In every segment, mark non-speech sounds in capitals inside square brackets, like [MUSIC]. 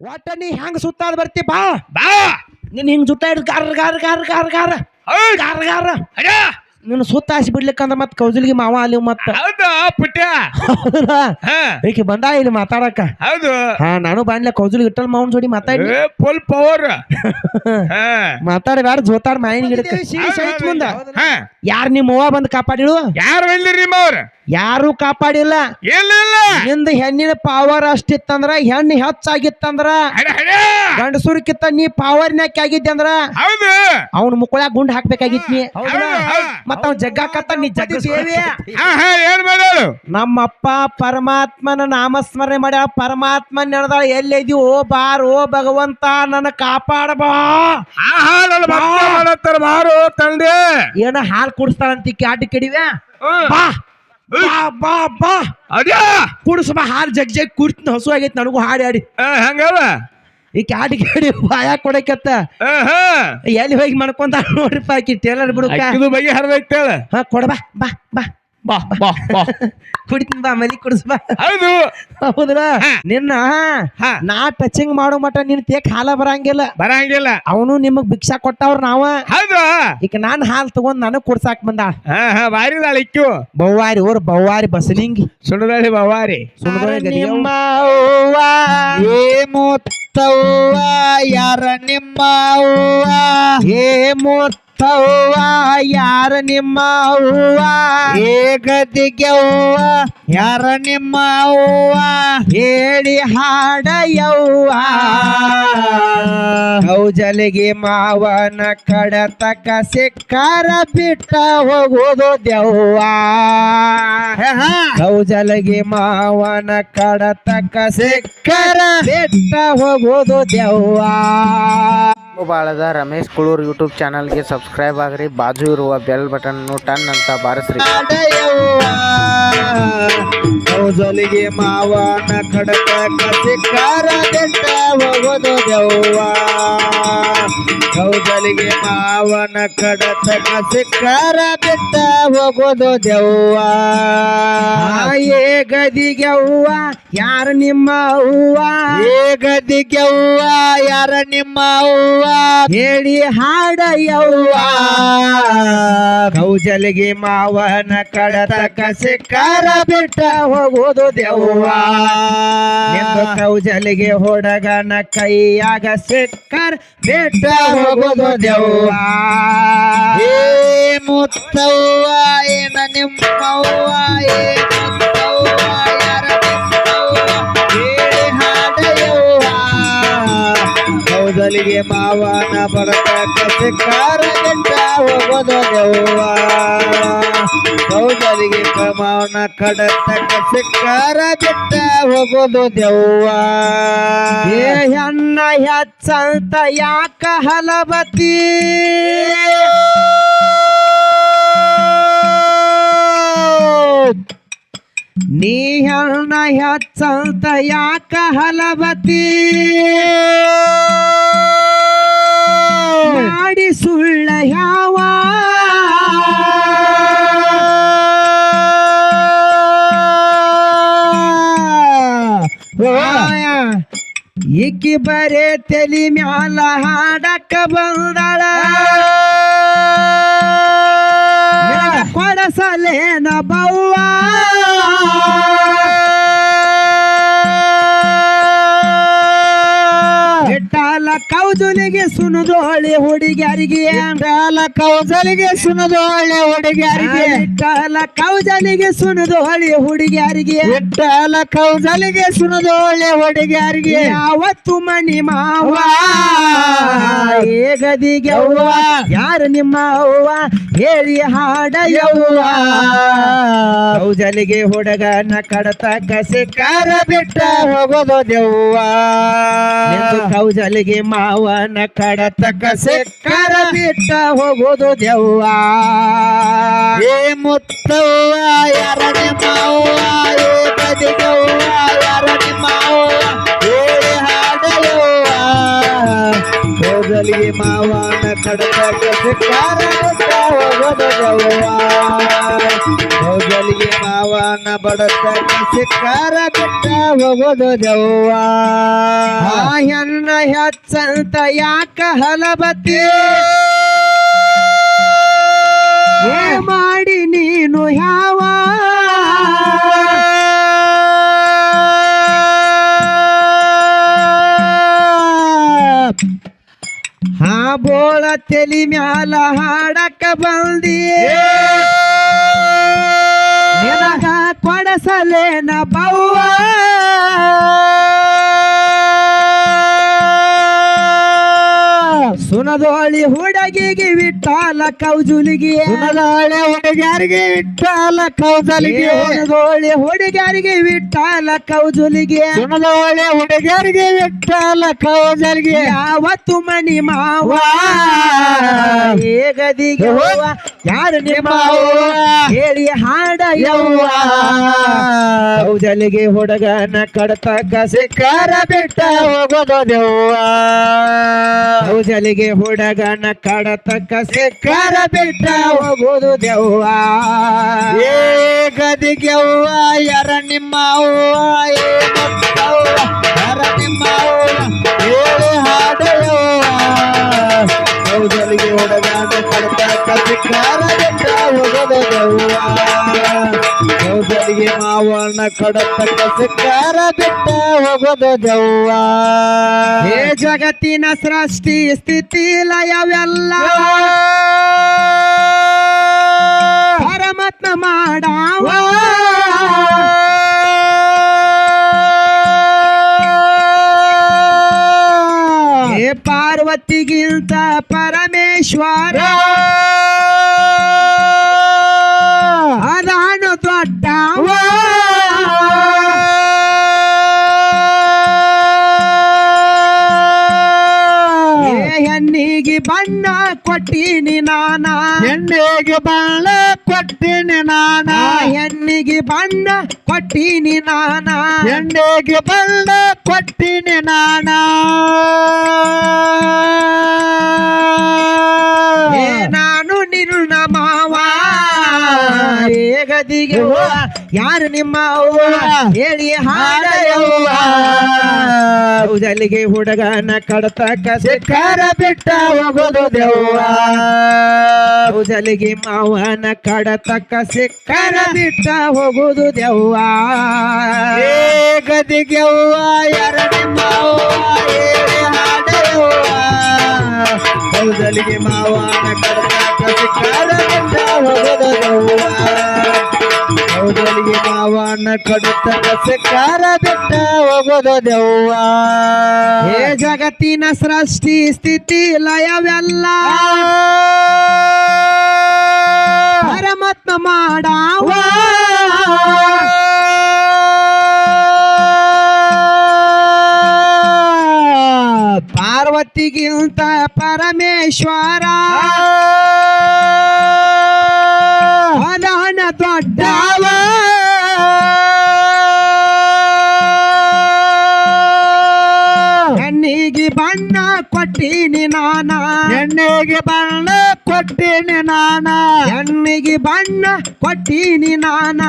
ಒಟ್ಟ ನೀ ಹೆಂಗ್ ಸುತ್ತಾದ ಬರ್ತಿ? ಬಾ. ಬಾ. ನಿನ್ ಹಿಂಗ್ ಸುತ್ತ ಹಿಡ್ದು ಗಾರ್ ಗಾರ್ ಗಾರ್ ಗಾರ್ ಗಾರ್ ಗಾರ್ ಗಾರ್ ನಿನ್ನ ಸುತ್ತ ಹಾಸಿ ಬಿಡ್ಲಿಕ್ಕಂದ್ರ ಮತ್ ಕೌಜಲ್ಗಿ ಮಾವ ಅಲ್ಲಿ ಮತ್ತ. ಹೌದು ಪುಟ್ಟ ಹೌದಾ? ಹಾ. ಈಕಿ ಬಂದ ಇಲ್ಲಿ ಮಾತಾಡಕ? ಹೌದು. ಹಾ ನಾನು ಬಾಂಡ್ಲ ಕೌಜಲ್ ಇಟ್ಟಲ್ ಮಾವನ್ ಜೋಡಿ ಮಾತಾಡಿ ಫುಲ್ ಪವರ್ ಹಾ. ಮಾತಾಡಿ ಬ್ಯಾಡ ಜೋತಾಡ್ ಮಾಯಿನ ಗಿಡಕ್ಕೆ. ಮುಂದ. ಹಾ. ಯಾರ್ ನಿಮ್ಮ ಅವ್ವ ಬಂದ್ ಕಾಪಾಡಿಳು? ಯಾರು ಬಂದಿರಿ ಅವ್ರ? ಯಾರು ಕಾಪಾಡಿಲ್ಲ. ಇಲ್ಲ ಇಲ್ಲ. ನಿಂದ ಹೆಣ್ಣಿನ ಪವರ್ ಅಷ್ಟಿತ್ತಂದ್ರ ಹೆಣ್ಣು ಹೆಚ್ಚಾಗಿತ್ತಂದ್ರ. ಗಂಡಸೂರ್ಕಿತ್ತ ನೀ ಪಾವರ್ನ್ಯಾಕ ಆಗಿದ್ದೆ ಅಂದ್ರ ಹೌದು. ಅವ್ನ ಮುಕ್ಕಳ ಗುಂಡ್ ಹಾಕ್ಬೇಕಾಗಿತ್ ನೀ. ಮತ್ತ ಅವ್ನ ಜಗ್ಗಾಕತ್ತ ನೀ ಜಗ್ಗ ಹಾ ಹಾ ಏನ್ ಮಾಡೋದು? ನಮ್ಮಪ್ಪ ಪರಮಾತ್ಮನ ನಾಮಸ್ಮರಣೆ ಮಾಡ ಪರಮಾತ್ಮ ಎಲ್ಲಿ ಎಲ್ಲಿದ್ಯೋ ಓ ಬಾರ್ ಓ ಭಗವಂತ ನನ್ನ ಕಾಪಾಡ ಬಾ. ಬಾರು ತಂದೆ. ಏನ ಹಾಲ್ ಕುಡಿಸ್ತಾಳಂತ ಕ್ಯಾಟಿ ಕಡಿವೆ. ಬಾ. ಬಾ ಬಾ ಬಾ. ಅದ್ಯಾ ಕುಡಿಸ್ ಬಾ ಹಾಲ್ ಜಗ್ ಜಗ್ ಕುಡ್ತೀನಿ ಹಸು ಆಗೈತಿ ನನಗೂ ಹಾಡಿ ಹಾಡಿ. ಹಾ, ಹಂಗಲ್ಲ ಈ ಕ್ಯಾಟಿ ಕೇಳಿ ಬಾಯ ಕೊಡಕತ್ತ ಎಲ್ಲಿ ಹೋಗಿ ಮಾಡ್ಕೊಂತ ನೋಡ್ರಿಪ್ಪ ಆಕಿ ಟೇಲರ್ ಬಿಡುಕ ಬಗೆ ಬಗ್ಗೆ ಹರಿದೈತೇಳ ಹಾ ಕೊಡ ಬಾ ಬಾ ಬಾ. ಬಾ ಬಾ ಬಾ. [LAUGHS] ಕುಡಿತೀನಿ ಬಾ ಮಲಿ ಕುಡಿಸ್ ಬಾ. ಹೌದು. ಹೌದ್ರ? ನಿನ್ನ ಹಾ. ನಾ ಟಚಿಂಗ್ ಮಾಡೋ ಮಟ ನಿನ್ ತೇಕ್ ಹಾಲ ಬರಂಗಿಲ್ಲ. ಬರಂಗಿಲ್ಲ. ಅವನು ನಿಮಗ್ ಭಿಕ್ಷಾ ಕೊಟ್ಟವ್ರ ನಾವ. ಹೌದು. ಈಗ ನಾನ್ ಹಾಲ್ ತಗೊಂಡ್ ನನಗ್ ಕುಡ್ಸಾಕ್ ಬಂದ. ಹಾ ಹಾ ಬಾರಿ ಇಕ್ಕು. ಬವ್ವಾರಿ ಓರ್ ಬವ್ವಾರಿ ಬಸನಿಂಗಿ ಬವ್ವಾರಿ. ಬಾವಾರಿ ನಿಮ್ಮ ಏ ಮುತ್ತವ್ವ ಯಾರ ನಿಮ್ಮ ಅವ್ವ ಏ ಮುತ್ತವ್ವ ಯಾರ ನಿಮ್ಮ ಅವ್ವ? ಏ ಗದಿಗೆವ್ವ ಯಾರ ನಿಮ್ಮ ಅವ್ವ? ಹೇಳಿ ಹಾಡ ಯವ್ವ ಕೌಜಲಿಗೆ ಮಾವನ ಕಡತಕ ಸಿಕ್ಕಾರ ಬಿಟ್ಟ ಹೋಗೋದು ದೆವ್ವ. ಕೌಜಲಿಗೆ ಮಾವನ ಕಡತಕ ಸಿಕ್ಕಾರ ಬಿಟ್ಟ ಹೋಗೋದು ದೆವ್ವ. ಬಾಳದ ರಮೇಶ್ ಕುಳೂರ್ ಯೂಟ್ಯೂಬ್ ಚಾನಲ್ಗೆ ಸಬ್ಸ್ಕ್ರೈಬ್ ಆಗ್ರಿ ಬಾಜು ಇರುವ ಬೆಲ್ ಬಟನ್ ಟನ್ ಅಂತ ಬಾರಿಸ್ರಿ ಕೌಜಲಿಗೆ ಮಾವನ ಕಡಕ ಸಿಕ್ಕಾರ ಬಿಟ್ಟ ಹೋಗೋದು ದೆವ್ವ. ಕೌಜಲಿಗೆ ಮಾವನ ಕಡತ ಸಿಕ್ಕಾರ ಬಿಟ್ಟ ಹೋಗೋದು ದೆವ್ವ. ಏ ಗದಿಗೆ ಅವ್ವ ಯಾರ ನಿಮ್ಮ ಹೂವ ಏ ಗದಿಗೆವ್ವ ಯಾರ ನಿಮ್ಮ ಹೂವ ಹೇಳಿ ಹಾಡ ಯವ್ವ ಕೌಜಲಿಗೆ ಮಾವನ ಕಡತಕ ಸಿಕ್ಕಾರ ಬಿಟ್ಟ ಹೋಗೋದು ದೆವ್ವ. ನಿಂದು ಕೌಜಲಿಗೆ ಹೊಡಗನ ಕೈಯಾಗ ಸಿಕ್ಕರ್ ಬಿಟ್ಟ ಹೋಗೋದು ದೆವ್ವ. ಏ ಮುತ್ತವ್ವ, ಏನ ನಿಮ್ಮವ್ವ, ಏ ಕೌದಲಿಗೆ ಮಾವನ ಬಡತಕ ಸಿಕ್ಕಾರ ಬಿಟ್ಟ ಹೋಗೋದು ದೆವ್ವ ಕೌದಲಿಗೆ ಮಾವನ ಕಡತಕ ಸಿಕ್ಕಾರ ಬಿಟ್ಟ ಹೋಗೋದು ದೆವ್ವ ಏ ಹೆಣ್ಣ ಹೆಚ್ಚಂತ ಯಾಕ ಹಲಬತಿ ನೀ ಹೆಣ್ಣ ಹೆಚ್ಚಂತ ಯಾಕ ಹಲಬತಿ ಮಾಡಿ ಸುಳ್ಳ ಯಾವ? ಈಕಿ ಬರೇ ತಲಿ ಮ್ಯಾಲ ಹಾಡಕ್ಕ ಬಂದಳ. ಕೊಡಸಲೇನ ಬವ್ವ? ಇಟ್ಟಾಲ ಕೌಜುಲಿಗೆ ಸುನುದೋಳಿ ಹುಡುಗಿಯರಿಗೆ ಕಾಲ ಕೌಸಲಿಗೆ ಸುನದೊಳ್ಳೆ ಹುಡುಗಿಯರಿಗೆ. ಕಾಲ ಕೌಜಲಿಗೆ ಸುನುದೋಳಿ ಹುಡುಗಿಯರಿಗೆ. ಇಟ್ಟಲ ಕೌಸಲಿಗೆ ಸುನದೊಳ್ಳೆ ಹುಡುಗಿಯರಿಗೆ. ಯಾವತ್ತು ಮನಿ ಮಾವ? ಏ ಗದಿಗೆ ಅವ್ವ ಯಾರು ನಿಮ್ಮ ಅವ್ವ? ಹೇಳಿ ಹಾಡ ಯವ್ವ. ಕೌಜಲಿಗೆ ಹುಡುಗನ ಕಡತಕ ಸಿಕ್ಕಾರ ಬಿಟ್ಟ ಹೋಗೋದು ದೆವ್ವ. ಕೌಜಲಿಗೆ ಮಾವನ ಕಡತಕ ಸಿಕ್ಕರ ಬಿಟ್ಟ ಹೋಗೋದು ದೆವ್ವ. ಏ ಮುತ್ತವ್ವ ಯಾರ ಮಾವ ಏ ಬದಿಗವ್ವ ಯಾರ ನಿಮ್ಮ ಮಾವನ ಕಡತಕ ಸಿಕ್ಕಾರ ಬಿಟ್ಟ ಹೋಗೋದು ದೆವ್ವ ಕೌಜಲಿಗೆ ಮಾವನ ಬಡತಕ ಸಿಕ್ಕಾರ ಬಿಟ್ಟ ಹೋಗೋದು ದೆವ್ವ ಹೆಚ್ಚಂತ ಯಾಕ ಹಲಬತಿ ಏ ಮಾಡಿ ನೀನು ಯಾವ ಹಾ ಬೋಳ ತೆಲಿ ಮ್ಯಾಲ ಹಾಡಕ ಬಂದಿ. ಕೊಡಸಲೇನ ಬವ್ವ? ಸುನದೋಳಿ ಹುಡುಗಿಗೆ ವಿಟ್ಟಾಲ ಕೌಜುಲಿಗೆ. ಸುನದೋಳಿ ಹುಡುಗ್ಯಾರಿಗೆ ವಿಟ್ಟಾಲ ಕೌಜಲಿಗೆ. ಸುನದೋಳಿ ಹುಡುಗ್ಯಾರಿಗೆ ವಿಟ್ಟಾಲ ಕೌಜುಲಿಗೆ. ಸುನದೋಳಿ ಹುಡುಗ್ಯಾರಿಗೆ ವಿಟ್ಟಾಲ ಕೌಜಲಿಗೆ. ಯಾವತ್ತು ಮನಿ ಮಾವಾ? ಏಗದಿಗೆ ಹೋವ ಯಾರು ನಿಮ್ಮ? ಹೇಳಿ ಹಾಡ ಯವ್ವ? ಕೌಜಲಿಗೆ ಹುಡುಗನ ಕಡತಕ ಸಿಕ್ಕಾರ ಬಿಟ್ಟ ಹೋಗೋದು ದೆವ್ವ ಕೌಜಲಿಗೆ ಹುಡುಗನ ಕಡತಕ ಸಿಕ್ಕಾರ ಬಿಟ್ಟ ಹೋಗೋದು ದೆವ್ವ ಏ ಗದಿಗೆವ್ವ ಯಾರ ನಿಮ್ಮ ಯಾರ ನಿಮ್ಮ ಹೇಳಿ ಹಾಡ ಯವ್ವ? ಹೌದಲಿಗೆ ಹುಡುಗನ ಕಡತಕ ಮಾವಣ್ಣ ಕೊಡತಕ್ಕ ಸಿಕ್ಕಾರ ಬಿಟ್ಟ ಹೋಗದ ದೆವ್ವ ಹೇ ಜಗತ್ತಿನ ಸೃಷ್ಟಿ, ಸ್ಥಿತಿ ಲಯವೆಲ್ಲ ಪರಮಾತ್ಮ ಮಾಡಾವ ಹೇ ಪಾರ್ವತಿಗಿಂತ ಪರಮೇಶ್ವರ ಅದಾನು ದೊಡ್ಡ. ಹೆಣ್ಣಿಗೆ ಬಣ್ಣ ಕೊಟ್ಟಿನಿ ನಾನ. ಹೆಣ್ಣಿಗೆ ಬಣ್ಣ ಕೊಟ್ಟಿನಿ ನಾನ. ಹೆಣ್ಣಿಗೆ ಬಣ್ಣ ಕೊಟ್ಟಿನಿ ನಾನ. ಹೆಣ್ಣಿಗೆ ಬಣ್ಣ ಕೊಟ್ಟಿನಿ ನಾನ. ಏಗದಿಗೆ ಯಾರು ನಿಮ್ಮ ಅವ್ವ? ಹೇಳಿ ಹಾಡಯವ್ವ ಉಜಲಿಗೆ ಹುಡುಗನ ಕಡತ ಸಿಕ್ಕಾರ ಬಿಟ್ಟ ಹೋಗೋದು ದೆವ್ವ. ಉಜಲಿಗೆ ಮಾವನ ಕಡತ ಸಿಕ್ಕಾರ ಬಿಟ್ಟ ಹೋಗುದು ದೆವ್ವ. ಏ ಗದಿಗೆ ಅವ್ವ, ಯಾರ ನಿಮ್ಮ ಹೇಳಿ ಹಾಡೆಯವ್ವ ಕೌದಲಿಗೆ ಮಾವನ ಕಡತಾಕ ಕೌದಲಿಗೆ ಮಾವನ ಕಡತಾಕ ಸಿಕ್ಕಾರ ಬಿಟ್ಟ ಹೋಗೋದು ದೆವ್ವ ಹೇ ಜಗತ್ತಿನ ಸೃಷ್ಟಿ ಸ್ಥಿತಿ ಲಯವೆಲ್ಲ. ಪರಮಾತ್ಮ ಮಾಡಾವ. ಪಾರ್ವತಿಗಿಂತ ಪರಮೇಶ್ವರ. ಅದಾನ ದೊಡ್ಡವ ಹೆಣ್ಣಿಗೆ ಬಣ್ಣ ಕೊಟ್ಟಿನಿ ನಾನ. ಎಣ್ಣೆಗೆ ಬಣ್ಣ ಕೊಟ್ಟಿನಿ ನಾನ. ಹೆಣ್ಣಿಗೆ ಬಣ್ಣ ಕೊಟ್ಟಿನಿ ನಾನ.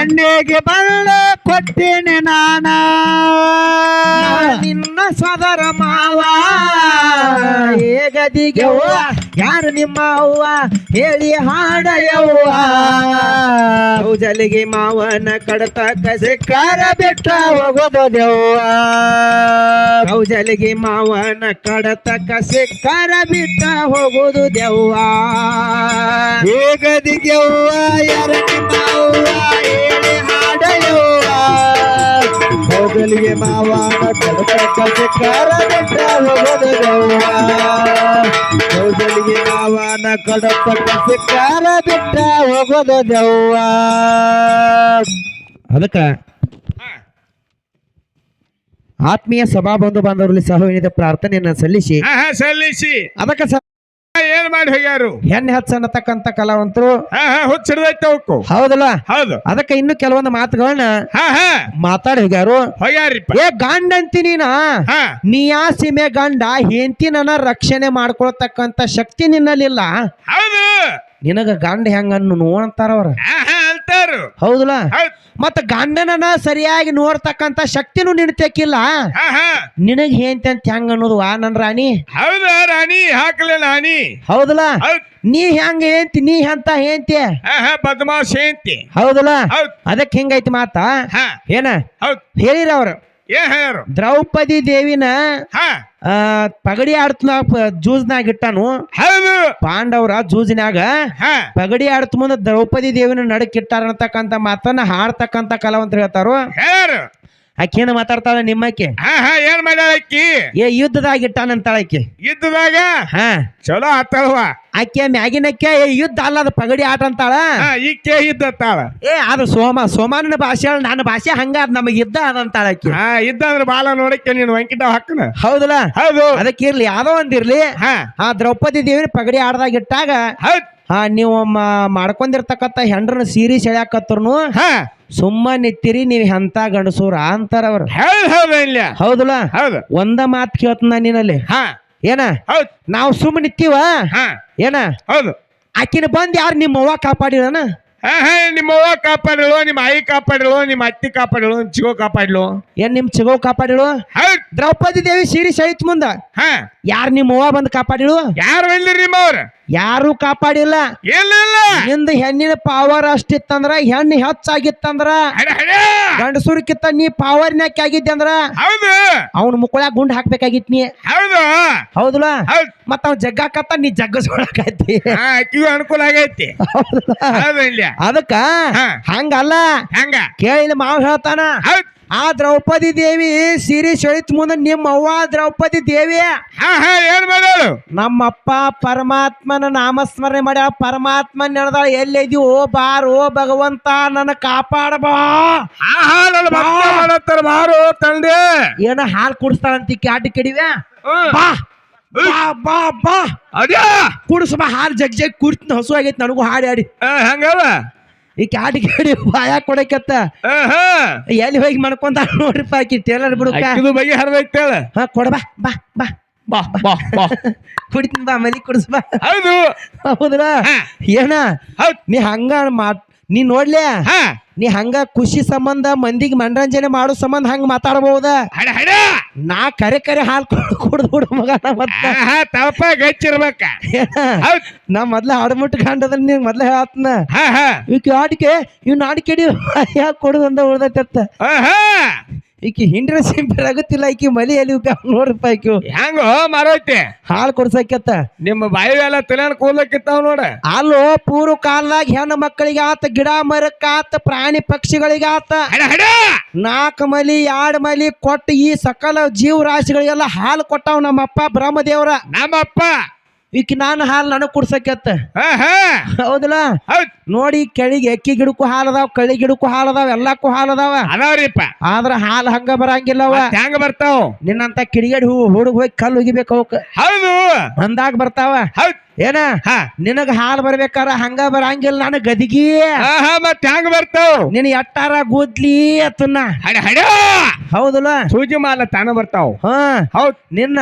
ಎಣ್ಣೆಗೆ ಬಣ್ಣ ಕೊಟ್ಟಿನಿ ನಾನ. ನಿನ್ನ ಸದರ ಮಾವ. ಹೇಗದಿಗೆ ಯಾರು ನಿಮ್ಮ ಅವ್ವ? ಹೇಳಿ ಹಾಡಯವ್ವ ಕೌಜಲಿಗೆ ಮಾವನ ಕಡತ ಸಿಕ್ಕಾರ ಬಿಟ್ಟ ಹೋಗೋದು ದೇವ್ವ ಕೌಜಲಿಗೆ ಮಾವನ ಕಸೆ ಕರ ಬಿಟ್ಟ ಹೋಗೋದು ದೆವ್ವ ಯವ್ವ ಯಾರು ನಿಮ್ಮ ಅವ್ವ? ಹೋಗೋದು ದೆವ್ವ ಹೋಗಲಿಗೆ ಮಾವನ ಕಡತಕ್ಕ ಸಿಕ್ಕಾರ ಬಿಟ್ಟ ಹೋಗೋದು ದೆವ್ವ ಅದಕ್ಕ ಆತ್ಮೀಯ ಸಭಾ ಬಂಧು ಬಾಂಧವರಲ್ಲಿ ಸಹವಿನಿದ ಪ್ರಾರ್ಥನೆಯನ್ನ ಸಲ್ಲಿಸಿ ಸಲ್ಲಿಸಿ. ಅದಕ್ಕೆ ಏನ್ ಮಾಡಿ ಹೋಗ್ಯಾರು ಹೆಣ್ಣು ಹಚ್ಚನ್ನತಕ್ಕಂತ ಕಲಾವಂತರು. ಹುಚ್ಚಿಡ್ದೈತೆ ಅವಕ್ಕು. ಹೌದಲ್ಲ? ಹೌದು. ಅದಕ್ಕೆ ಇನ್ನು ಕೆಲವೊಂದು ಮಾತುಗಳನ್ನ ಮಾತಾಡಿ ಹೋಗ್ಯಾರು ಹೋಗ್ಯಾರಿಪ್ಪ. ಏ ಗಂಡ ಅಂತೀನಿ ನಾ ಹಾ. ನೀ ಆ ಸೀಮೆ ಗಂಡ ಹೆಂಡತಿನ ರಕ್ಷಣೆ ಮಾಡ್ಕೊಳ್ತಕ್ಕಂತ ಶಕ್ತಿ ನಿನ್ನಲ್ಲಿಲ್ಲ. ಹೌದು. ನಿನಗ ಗಂಡ ಹೆಂಗ ನೋಡಂತಾರ ಅವ್ರ? ಅಂತಾರು ಹೌದಲ್ಲ? ಹೌದ್. ಮತ್ತ ಗಂಡನನ್ನ ಸರಿಯಾಗಿ ನೋಡ್ತಕ್ಕಂತ ಶಕ್ತಿನೂ ನಿನ್ ತೆಕ್ಕಿಲ್ಲ ಹಾ ಹಾ. ನಿನಗ್ ಹೇಂತ ಅಂತ ಹೆಂಗ ಅನ್ನೋದು ವಾ ನನ್ ರಾಣಿ? ಹೌದ ರಾಣಿ ಹಾಕ್ಲೆ ರಾಣಿ ಹೌದಲ್ಲ? ನೀ ಹೆಂಗ ಹೇಂತಿ ನೀ ಹೆಂತ ಹೇಂತಿ ಬದಮಾಶ್ ಏಂತಿ ಹೌದಲ್ಲ? ಅದಕ್ಕೆ ಹೆಂಗೈತಿ ಮಾತಾ? ಹಾ. ಏನ? ಹೌದ್. ಹೇಳಿರ ಅವ್ರು ಏನ್ ದ್ರೌಪದಿ ದೇವಿನ ಹಾ. ಆ ಪಗಡಿ ಆಡ್ತನ ಜೂಜ್ನಾಗ ಇಟ್ಟಾನು. ಹೌದು. ಪಾಂಡವ್ರ ಜೂಜಿನಾಗ ಹಾ. ಪಗಡಿ ಆಡ್ತ ಮುಂದೆ ದ್ರೌಪದಿ ದೇವಿನ ನಡಕ್ಕಿಟ್ಟಾರ ಅಂತಕ್ಕಂತ ಮಾತನ್ನ ಹಾಡ್ತಕ್ಕಂತ ಕಲಾವಂತರು ಹೇಳ್ತಾರು. ಆಕೇನ ಮಾತಾಡ್ತಾಳ ನಿಮ್ಮಕ್ಕೆ. ಹಾ ಹಾ ಏನ್ ಮಾಡ್ಯಾಳ ಅಕ್ಕಿ? ಏ ಯುದ್ಧದಾಗ ಇಟ್ಟಾನಂತಾಳ ಅಕ್ಕಿ. ಯುದ್ಧದಾಗ? ಹಾ. ಚಲೋ ಆತಲ್ವ ಆಕೆ ಮ್ಯಾಗಿನಕ್ಕೆ ಏ ಯುದ್ಧ ಅಲ್ಲ ಅದು ಪಗಡಿ ಆಟ ಅಂತಾಳ? ಹಾ ಯುದ್ಧ ಇದ್ದತ್ತಾಳ ಏ ಅದು ಸೋಮ ಸೋಮಾನನ ಭಾಷೆ ಅಲ್ಲ, ನನ್ನ ಭಾಷೆ ಹಂಗ ಅದ್ ನಮಗ್ ಯುದ್ಧ ಅದಂತಾಳ ಆಕಿ ಹಾ ಅಂದ್ರೆ ಬಾಲ ನೋಡಕ್ಕೆ ನೀನು ವೆಂಕಟ ಹಾಕನ ಹೌದಲ್ಲ? ಹೌದು. ಅದಕ್ಕೆ ಇರ್ಲಿ ಯಾವ್ದೋ ಒಂದಿರ್ಲಿ ಹಾ. ಆ ದ್ರೌಪದಿ ದೇವಿನ ಪಗಡಿ ಆಡ್ದಾಗ ಇಟ್ಟಾಗ ಹೌದ್. ಹಾ ನೀವು ಮ- ಮಾಡ್ಕೊಂಡಿರ್ತಕ್ಕಂಥ ಹೆಂಡ್ರನ್ನ ಸೀರಿ ಸೆಳ್ಯಾಕತ್ರು ಹಾ. ಸುಮ್ಮ ನಿತ್ತಿರಿ ನೀವ್ ಎಂತ ಗಂಡಸೂರ ಅಂತಾರ ಅವ್ರು ಹೌದ್ ಹೌದು ಇಲ್ಲ ಹೌದಲ್ಲ? ಹೌದು. ಒಂದ ಮಾತು ಕೇಳ್ತ ನಿನ್ನಲ್ಲಿ. ಹಾ. ಏನ? ಹೌದು. ನಾವು ಸುಮ್ಮನಿತ್ತೀವ? ಹಾ. ಏನ? ಹೌದು. ಆಕಿನ ಬಂದ್ ಯಾರು ನಿಮ್ಮ ಅವ್ವ ಕಾಪಾಡಿರನ ಹಾ ಹಾ ನಿಮ್ಮ ಅವ್ವ ಕಾಪಾಡಿಳು ನಿಮ್ಮ ಆಯಿ ಕಾಪಾಡಿಳು ನಿಮ್ಮ ಅತ್ತಿ ಕಾಪಾಡಿಳು ನಿಮ್ಮ ಚಿಗೋ ಕಾಪಾಡಿಳು ಏನ್ ನಿಮ್ ಚಿಗೋ ಕಾಪಾಡಿಳು ಹೌದ್. ದ್ರೌಪದಿ ದೇವಿ ಸೀರಿ ಸಹಿತ ಮುಂದ. ಹಾ. ಯಾರ್ ನಿಮ್ಮ ಅವ್ವ ಬಂದು ಕಾಪಾಡಿಳು ಯಾರು ಬಂದಿರಿ ನಿಮ್ಮವ್ರ ಯಾರು ಕಾಪಾಡಿಲ್ಲ. ಇಲ್ಲ ನಿಂದ ಹೆಣ್ಣಿನ ಪಾವರ್ ಅಷ್ಟಿತ್ತಂದ್ರ ಹೆಣ್ಣು ಹೆಚ್ಚಾಗಿತ್ತಂದ್ರ ಗಂಡಸೂರ್ಕಿತ್ತ ನೀ ಪಾವರ್ನ್ಯಾಕ ಆಗಿದ್ದೆ ಅಂದ್ರ ಹೌದು. ಅವ್ನ ಮುಕ್ಕಳ್ಯಾಗ ಗುಂಡ್ ಹಾಕ್ಬೇಕಾಗಿತ್ ನೀ. ಹೌದು. ಹೌದಲ್ಲ? ಹೌದ್. ಮತ್ತ ಅವ್ ಜಗ್ಗಾಕತ್ತ ನೀ ಜಗ್ಗಸ್ಕೊಳಕತ್ತಿ ಹಾ ಅನುಕೂಲ ಆಗೈತಿ. ಹೌದು ಇಲ್ಲ ಅದಕ್ಕ ಹಾ. ಹಂಗಲ್ಲ. ಹಂಗ? ಕೇಳಿ ಮಾವ ಹೇಳ್ತಾನ. ಹೌದ್. ಆ ದ್ರೌಪದಿ ದೇವಿ ಸೀರೆ ಸೆಳಿತ್ ಮುಂದೆ ನಿಮ್ಮ ಅವ್ವ ದ್ರೌಪದಿ ದೇವಿ. ಹಾ ಹಾ ಏನ್ ಮಾಡೋದು ನಮ್ಮಪ್ಪ ಪರಮಾತ್ಮನ ನಾಮಸ್ಮರಣೆ ಮಾಡ್ಯ ಪರಮಾತ್ಮ ನೆನದಾಳ ಎಲ್ಲಿದ್ದಿ ಓ ಬಾರ್ ಓ ಭಗವಂತ ನನ್ನ ಕಾಪಾಡಬಾ. ಹಾ ಹಾ ನನ್ನ ಭಕ್ತ ಮಾಡತ್ತಾರ ಮಾರು ತಂದೆ. ಏನ ಹಾಲು ಕುಡಿಸ್ತಾಳಂತಿ ಕ್ಯಾಟಿ ಕಡಿವೆ. ಬಾ ಬಾ ಬಾ ಬಾ. ಅದ್ಯಾ? ಕುಡಿಸ್ಬಾ ಹಾಲು ಜಗ್ ಜಗ್ ಕುಡ್ತೀನಿ ಹಸು ಆಗೈತಿ ನನಗೂ ಹಾಡಿ ಹಾಡಿ. ಹಂಗವ? ಈ ಕ್ಯಾಟ್ ಕೇಳಿ ಬಾಯ ಕೊಡಕತ್ತ. ಎಲ್ಲಿ ಹೋಗಿ ಮಾಡ್ಕೊಂತ ನೋಡ್ರಿಪ್ಪ ಆಕಿ ಟೇಲರ್ ಬಿಡುಕ. ಬಗ್ಗೆ ಬಗೆ ಹೇಳ. ಹಾ ಕೊಡ ಬಾ ಬಾ ಬಾ. ಬಾ ಬಾ ಬಾ. ಕುಡಿತೀನಿ ಬಾ ಮನಿ ಕುಡಿಸ್ ಬಾ. ಹೌದು. ಹೌದ್ರ? ಹಾ. ಏನ? ನೀ ಹಂಗ ಮಾಡ್ ನೀ ನೋಡ್ಲೆ? ಹಾ. ನೀ ಹಂಗ ಖುಷಿ ಸಂಬಂಧ ಮಂದಿಗೆ ಮನರಂಜನೆ ಮಾಡೋ ಸಂಬಂಧ ಹಂಗ ಮಾತಾಡಬಹುದ ಹಡ ಹಡ. ನಾ ಕರೆ ಕರೆ ಹಾಲು ಕುಡ್ದು ಬಿಡು ಮಗ ಮತ್ತ. ಆ, ಹಾ ತಪ್ಪ ಗಚ್ಚಿರ್ಬೇಕ. ನಾ ಮೊದ್ಲ ಹಾಡ್ಮುಟ್ಟು ಗಂಡದ್ರ ನೀ ಮೊದ್ಲ ಹೇಳತ್ನ. ಹಾ ಹಾ. ಆಡಿಕೆ ಇವ್ ನಾಡಿಕೆಡಿ [LAUGHS] ಯಾಕೆ ಕೊಡುದಂದ ಆ, ಹಾ ಈಕಿ ಹಿಂಡ್ರೆ ಸಿಂಪಲ್ ಆಗುತ್ತಿಲ್ಲ ಈಕಿ ಮಲಿ ಎಲ್ಲಿ ನೂರ್ ರೂಪಾಯಿ ಹೆಂಗ ಮಾರೋತಿ. ಹಾಲು ಕೊಡ್ಸಕ್ಕೆತ್ತ. ನಿಮ್ಮ ಬಾಯಿ ಎಲ್ಲ ತಲೆನ ಕೂದಲಕ್ಕಿತ್ತಾವ ನೋಡ. ಅಲ್ಲೋ ಪೂರ್ವ ಕಾಲದಾಗ ಹೆಣ್ಣು ಮಕ್ಕಳಿಗೆ ಆತ ಗಿಡ ಮರಕ್ಕ ಆತ ಪ್ರಾಣಿ ಪಕ್ಷಿಗಳಿಗೆ ಆತ. ನಾಲ್ಕು ಮಲಿ ಎರಡು ಮಲಿ ಕೊಟ್ಟು ಈ ಸಕಲ ಜೀವರಾಶಿಗಳಿಗೆಲ್ಲ ಹಾಲು ಕೊಟ್ಟಾವ ನಮ್ಮಪ್ಪ ಬ್ರಹ್ಮದೇವ್ರ. ನಮ್ಮಪ್ಪ. ಈಕಿ ನಾನು ಹಾಲು ನನಗ್ ಕುಡ್ಸಕ್ಕೆತ್ತ ಹೌದಲ್ಲ? ನೋಡಿ ಕೆಳಿಗೆ ಎಕ್ಕಿ ಗಿಡಕ್ಕೂ ಹಾಲು ಅದಾವ ಕಳಿ ಗಿಡಕ್ಕೂ ಹಾಲು ಅದಾವ ಎಲ್ಲಕ್ಕೂ ಹಾಲು ಅದಾವ. ಅದಾವ್ರಿಪ್ಪ. ಆದ್ರ ಹಾಲು ಹಂಗ ಬರಂಗಿಲ್ಲವ. ಹೆಂಗ ಬರ್ತಾವ? ನಿನ್ನಂತ ಕಿಡಿಗೇಡಿ ಹೂ ಹುಡುಗ ಹೋಗಿ ಕಲ್ಲು ಒಗಿಬೇಕು ಅವಕ್. ಹೌದು. ಅಂದಾಗ ಬರ್ತಾವ. ಹೌದ್. ಏನ? ಹಾ. ನಿನಗ ಹಾಲು ಬರ್ಬೇಕಾರ ಹಂಗ ಬರಂಗಿಲ್ಲ ನಾನು ಗದಿಗಿ. ಹಾ ಹಾ ಮತ್ ಹೆಂಗ್ ಬರ್ತಾವ? ನಿನ್ ಎಟ್ಟಾರ ಗೂದ್ಲಿ ಅತ್ತನ್ನ ಹಡ ಹಡ ಹೌದಲ್ಲ? ಸೂಜಿ ಮಾಲ ತಾನ ಬರ್ತಾವ. ಹಾ. ಹೌದ್. ನಿನ್ನ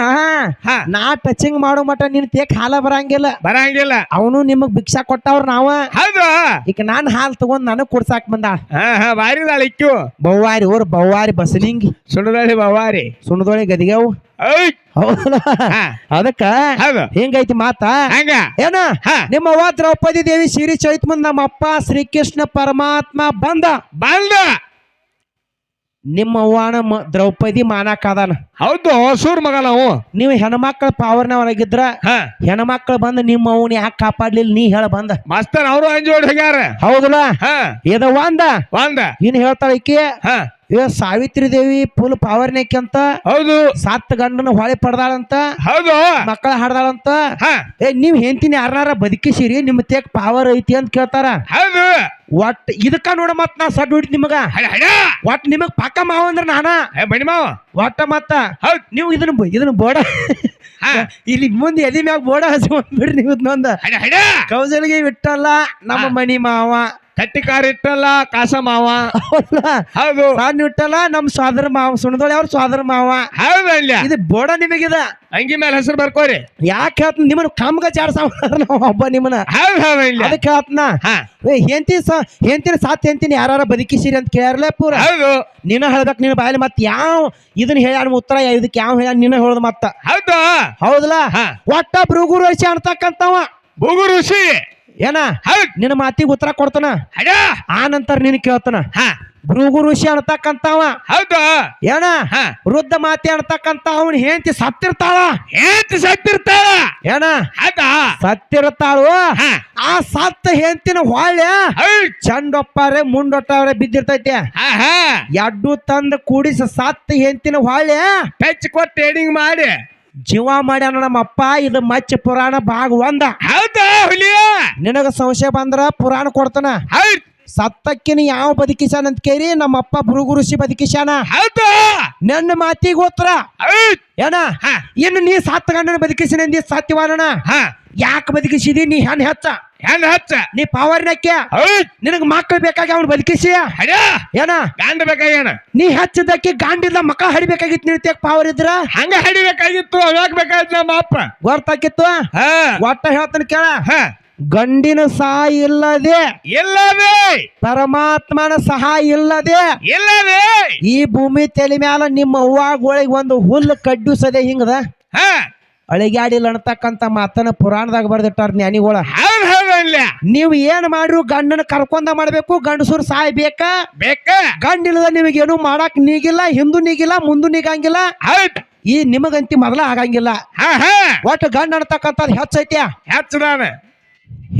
ಹಾ. ನಾ ಟಚಿಂಗ್ ಮಾಡೋ ಮಟ ನಿನ್ ತೇಕ್ ಹಾಲ ಬರಂಗಿಲ್ಲ. ಬರಂಗಿಲ್ಲ. ಅವನು ನಿಮಗ್ ಭಿಕ್ಷಾ ಕೊಟ್ಟವ್ರ ನಾವ. ಹೌದು ಈಗ ನಾನ್ ಹಾಲ್ ತಗೊಂಡ್ ನನಗ್ ಕುಡ್ಸಾಕ್ ಬಂದ. ಹಾ ಹಾ ಬಾರಿದಾಳ ಇಕ್ಕು ಬವ್ವಾರಿ ಊರ್ ಬವ್ವಾರಿ ಬಸಲಿಂಗಿ. ಸುಡದಳಿ ಬವ್ವಾರಿ. ಸುಣದೊಳಿ ಗದಿಗೆವು ಹೌದಲ್ಲ ಅದಕ್ಕ ಹಿಂಗೈತಿ ಮಾತ? ಹಂಗ. ಏನ? ನಿಮ್ಮ ಅವ್ವ ದ್ರೌಪದಿ ದೇವಿ ಸಿರಿ ಚೈತ್ ಮುಂದ್ ನಮ್ಮ ಅಪ್ಪ ಶ್ರೀಕೃಷ್ಣ ಪರಮಾತ್ಮ ಬಂದ. ಬಂದ. ನಿಮ್ಮ ಅವ್ವನ ದ್ರೌಪದಿ ಮಾನಕಾದಾನ ಹೌದು ಸೂರ್ ಮಗ ನಾವು ನೀವು ಹೆಣ್ಮಕ್ಳ ಪಾವರ್ನವರಾಗಿದ್ರ ಹಾ. ಹೆಣ್ಮಕ್ಳು ಬಂದು ನಿಮ್ಮ ಅವನ ಯಾಕೆ ಕಾಪಾಡ್ಲಿಲ್ಲ ನೀ ಹೇಳ ಬಂದ. ಮಸ್ತನ್ ಅವರು ಅಂಜೋಡ್ ಹೋಗ್ಯಾರ. ಹೌದಲ್ಲ? ಇದು ಇದ ಒಂದ ಒಂದ ಇನ್ ಹೇಳ್ತಾಳ ಈಕಿ ಇವ ಸಾವಿತ್ರಿ ದೇವಿ ಫುಲ್ ಅಂತ ಹೌದು. ಸಾತ್ ಗಂಡನ ಹೊಳೆ ಪಡ್ದಾಳಂತ ಹೌದು. ಮಕ್ಕಳ ಹಾಡ್ದಾಳಂತ. ಹಾ. ಏ ನೀವ್ ಹೆಂತಿನಿ ಯಾರನಾರ ಬದುಕಿಸಿರಿ ನಿಮ್ ತೇಕ್ ಪವರ್ ಐತಿ ಅಂತ ಕೇಳ್ತಾರ. ಹೌದು. ಒಟ್ ಇದಕ್ಕ ನೋಡ ಮತ್ ನಾ ಸಡ್ ಹೊಡಿತ್ ನಿಮಗ. ಒಟ್ ನಿಮಗ್ ಪಕ್ಕ ಮಾವ ಅಂದ್ರ ನಾನ. ಏ ಮಾವ. ಒಟ್ಟ ಮತ್ತ ಹೌದ್. ನೀವು ಇದನ್ನ ಇದನ್ನ ಬೋಡ. ಇಲ್ಲಿ ಮುಂದೆ ಎದಿ ಮ್ಯಾಗ ಬೋಡ ಹಸಿ ಬಿಡ್ರಿ ನೀವು ಇದನ್ನೊಂದ. ಕೌಸಲಿಗೆ ಬಿಟ್ಟಲ್ಲ ನಮ್ಮ ಮನಿ ಮಾವ. ಕಟ್ಟಿ ಕಾರ್ ಇಟ್ಟಲ್ಲ ಕಾಸ ಮಾವ. ಹೌದು? ನಾನು ಇಟ್ಟಲ್ಲ ನಮ್ ಸಾದರ ಮಾವ. ಸುಣದೊಳೆ ಅವ್ರ ಸಾದರ ಮಾವ. ಹೌದಲ್ಲ ಇದು ಬೋಡ ನಿಮಗಿದ. ಅಂಗಿ ಮೇಲೆ ಹೆಸರು ಬರ್ಕೋರಿ. ಯಾಕೆ ಹೇಳ್ತ ನಿಮ್ಮನ್ನ ಕಮ್ಗ ಜಾಡ್ಸಾವ ನಾವು ಒಬ್ಬ ನಿಮ್ಮನ್ನ. ಅದಕ್ಕೆ ಹೇಳ್ತನ? ಹೆಂತಿ ಸ ಹೆಂತಿನ ಸಾತ್ ಹೆಂತಿನ ಯಾರು ಬದುಕಿಸಿರಿ ಅಂತ ಕೇಳಲೇ ಪೂರ. ಹೌದು. ನೀನ ಹೇಳ್ಬೇಕು ನಿನ್ನ ಬಾಯಲ್ಲಿ ಮತ್ತೆ ಯಾವ ಇದನ್ನ ಹೇಳ ಉತ್ತರ ಇದಕ್ಕೆ ಯಾವ ಹೇಳ ನಿನ್ನ ಹೇಳೋದು ಮತ್ತ. ಹೌದು? ಹೌದಲ್ಲ ಹಾ. ಒಟ್ಟ ಭೃಗು ಋಷಿ ಅಂತಕ್ಕಂತವ ಭೃಗು ಋಷಿ. ಏನ? ಹೌದ್. ನಿನ್ನ ಮಾತಿಗೆ ಉತ್ತರ ಕೊಡ್ತಾನ? ಅಡ ಆ ನಂತರ ನಿನ್ ಕೇಳ್ತಾನ? ಹಾ. ಭೃಗು ಋಷಿ ಅಂತಕ್ಕಂತವ ಹೌದು. ಏನ? ಹಾ. ವೃದ್ಧ ಮಾತಿ ಅಂತಕ್ಕಂತ ಅವನ್ ಹೆಂಡತಿ ಸತ್ತಿರ್ತಾಳ? ಹೆಂಡತಿ ಸತ್ತಿರ್ತಾಳ. ಏನ? ಹೌದಾ. ಸತ್ತಿರ್ತಾಳು? ಹಾ. ಆ ಸತ್ತ ಹೆಂಡತಿನ ಹೊಳ್ಳೆ ಹೌದ್. ಚಂಡೊಪ್ಪಾರೆ ಮುಂಡೊಟ್ಟಾರೆ ಬಿದ್ದಿರ್ತೈತೆ. ಹಾ ಹಾ. ಎಡ್ಡು ತಂದು ಕೂಡಿಸಿ ಸತ್ತ ಹೆಂಡತಿನ ಹೊಳ್ಳೆ ಪೆಚ್ಚ ಕೊಟ್ಟು ಟ್ರೇಡಿಂಗ್ ಮಾಡಿ. ಜೀವ ಮಾಡ್ಯಾನ ನಮ್ಮಪ್ಪ ಇದು ಮಚ್ಚ ಪುರಾಣ ಭಾಗ ಒಂದ. ಹೌದಾ ಹುಲಿಯ? ನಿನಗ ಸಂಶಯ ಬಂದ್ರ ಪುರಾಣ ಕೊಡ್ತಾನ. ಹೌದ್. ಸತ್ತಕ್ಕಿನ ಯಾವ ಬದುಕಿಸ್ಯಾನ ಅಂತ ಕೇಳಿ ನಮ್ಮಪ್ಪ ಭೃಗು ಋಷಿ ಬದುಕಿಸ್ಯಾನ. ಹೌದು. ನನ್ನ ಮಾತಿಗೆ ಉತ್ತರ. ಹೌದ್. ಏನ? ಹಾ. ಇನ್ನು ನೀ ಸತ್ತ ಗಂಡನ ಬದುಕಿಸಿನ ಹಾ. ಯಾಕೆ ಬದುಕಿಸಿದಿ? ನೀ ಹೆಣ್ಣು ಹೆಚ್ಚ. ಹೆಣ್ಣು ಹೆಚ್ಚ. ನೀ ಪವರ್ನಕ್ಕೆ ಹೌದ್. ನಿನಗ ಮಕ್ಕಳು ಬೇಕಾಗಿ ಅವ್ನು ಬದುಕಿಸಿ ಏನ? ಗಂಡ ಬೇಕಾಗ್ಯಾನ? ನೀ ಹೆಚ್ಚದಕ್ಕೆ ಗಾಂಡಿಲ್ಲ ಮಕ್ಕ ಹಡಿಬೇಕಾಗಿತ್ತು ನಿನ್ನ ಪವರ್ ಇದ್ರ? ಹಂಗ ಹಡಿಬೇಕಾಗಿತ್ತು ಅವಾಗ ಬೇಕಾಗಿತ್ತು ನಮ್ಮ ಅಪ್ಪ? ಗೊತ್ತಾಕಿತ್ತು ಹಾ. ಒಟ್ಟ ಹೇಳ್ತಾನೆ ಕೇಳ. ಹಾ. ಗಂಡಿನ ಸಹಾಯ ಇಲ್ಲದೆ ಇಲ್ಲವೇ ಪರಮಾತ್ಮನ ಸಹಾಯ ಇಲ್ಲದೆ ಇಲ್ಲವೇ ಈ ಭೂಮಿ ತಲೆ ಮ್ಯಾಲ ನಿಮ್ಮ ಅವ್ವಾಗಳಿಗೆ ಒಂದು ಹುಲ್ಲು ಕಡ್ಡು ಸದೆ ಹಿಂಗದ? ಹಾ. ಅಳಿಗಾಡಿಲ್ಲ ಅನ್ನತಕ್ಕಂತ ಮಾತನ್ನ ಪುರಾಣದಾಗ ಬರ್ದಿಟ್ಟಾರ ಜ್ಞಾನಿಗಳ. ನೀವು ಏನ್ ಮಾಡ್ರು ಗಂಡನ ಕರ್ಕೊಂಡ ಮಾಡ್ಬೇಕು ಗಂಡಸರು ಸಾಯ್ ಬೇಕಾ? ಬೇಕಾ ಗಂಡಿಲ್ಲದ ನಿಮಗೇನು ಮಾಡಕ್ ನೀಗಿಲ್ಲ ಹಿಂದೂ ನೀಗಿಲ್ಲ ಮುಂದು ನೀಗಂಗಿಲ್ಲ? ಈ ನಿಮಗಂತಿ ಮೊದಲ ಆಗಂಗಿಲ್ಲ. ಹಾ ಹಾ. ಒಟ್ಟು ಗಂಡ ಅನ್ನತಕ್ಕಂಥದ್ದು ಹೆಚ್ಚೈತ್ಯಾ ಹೆಚ್ಚ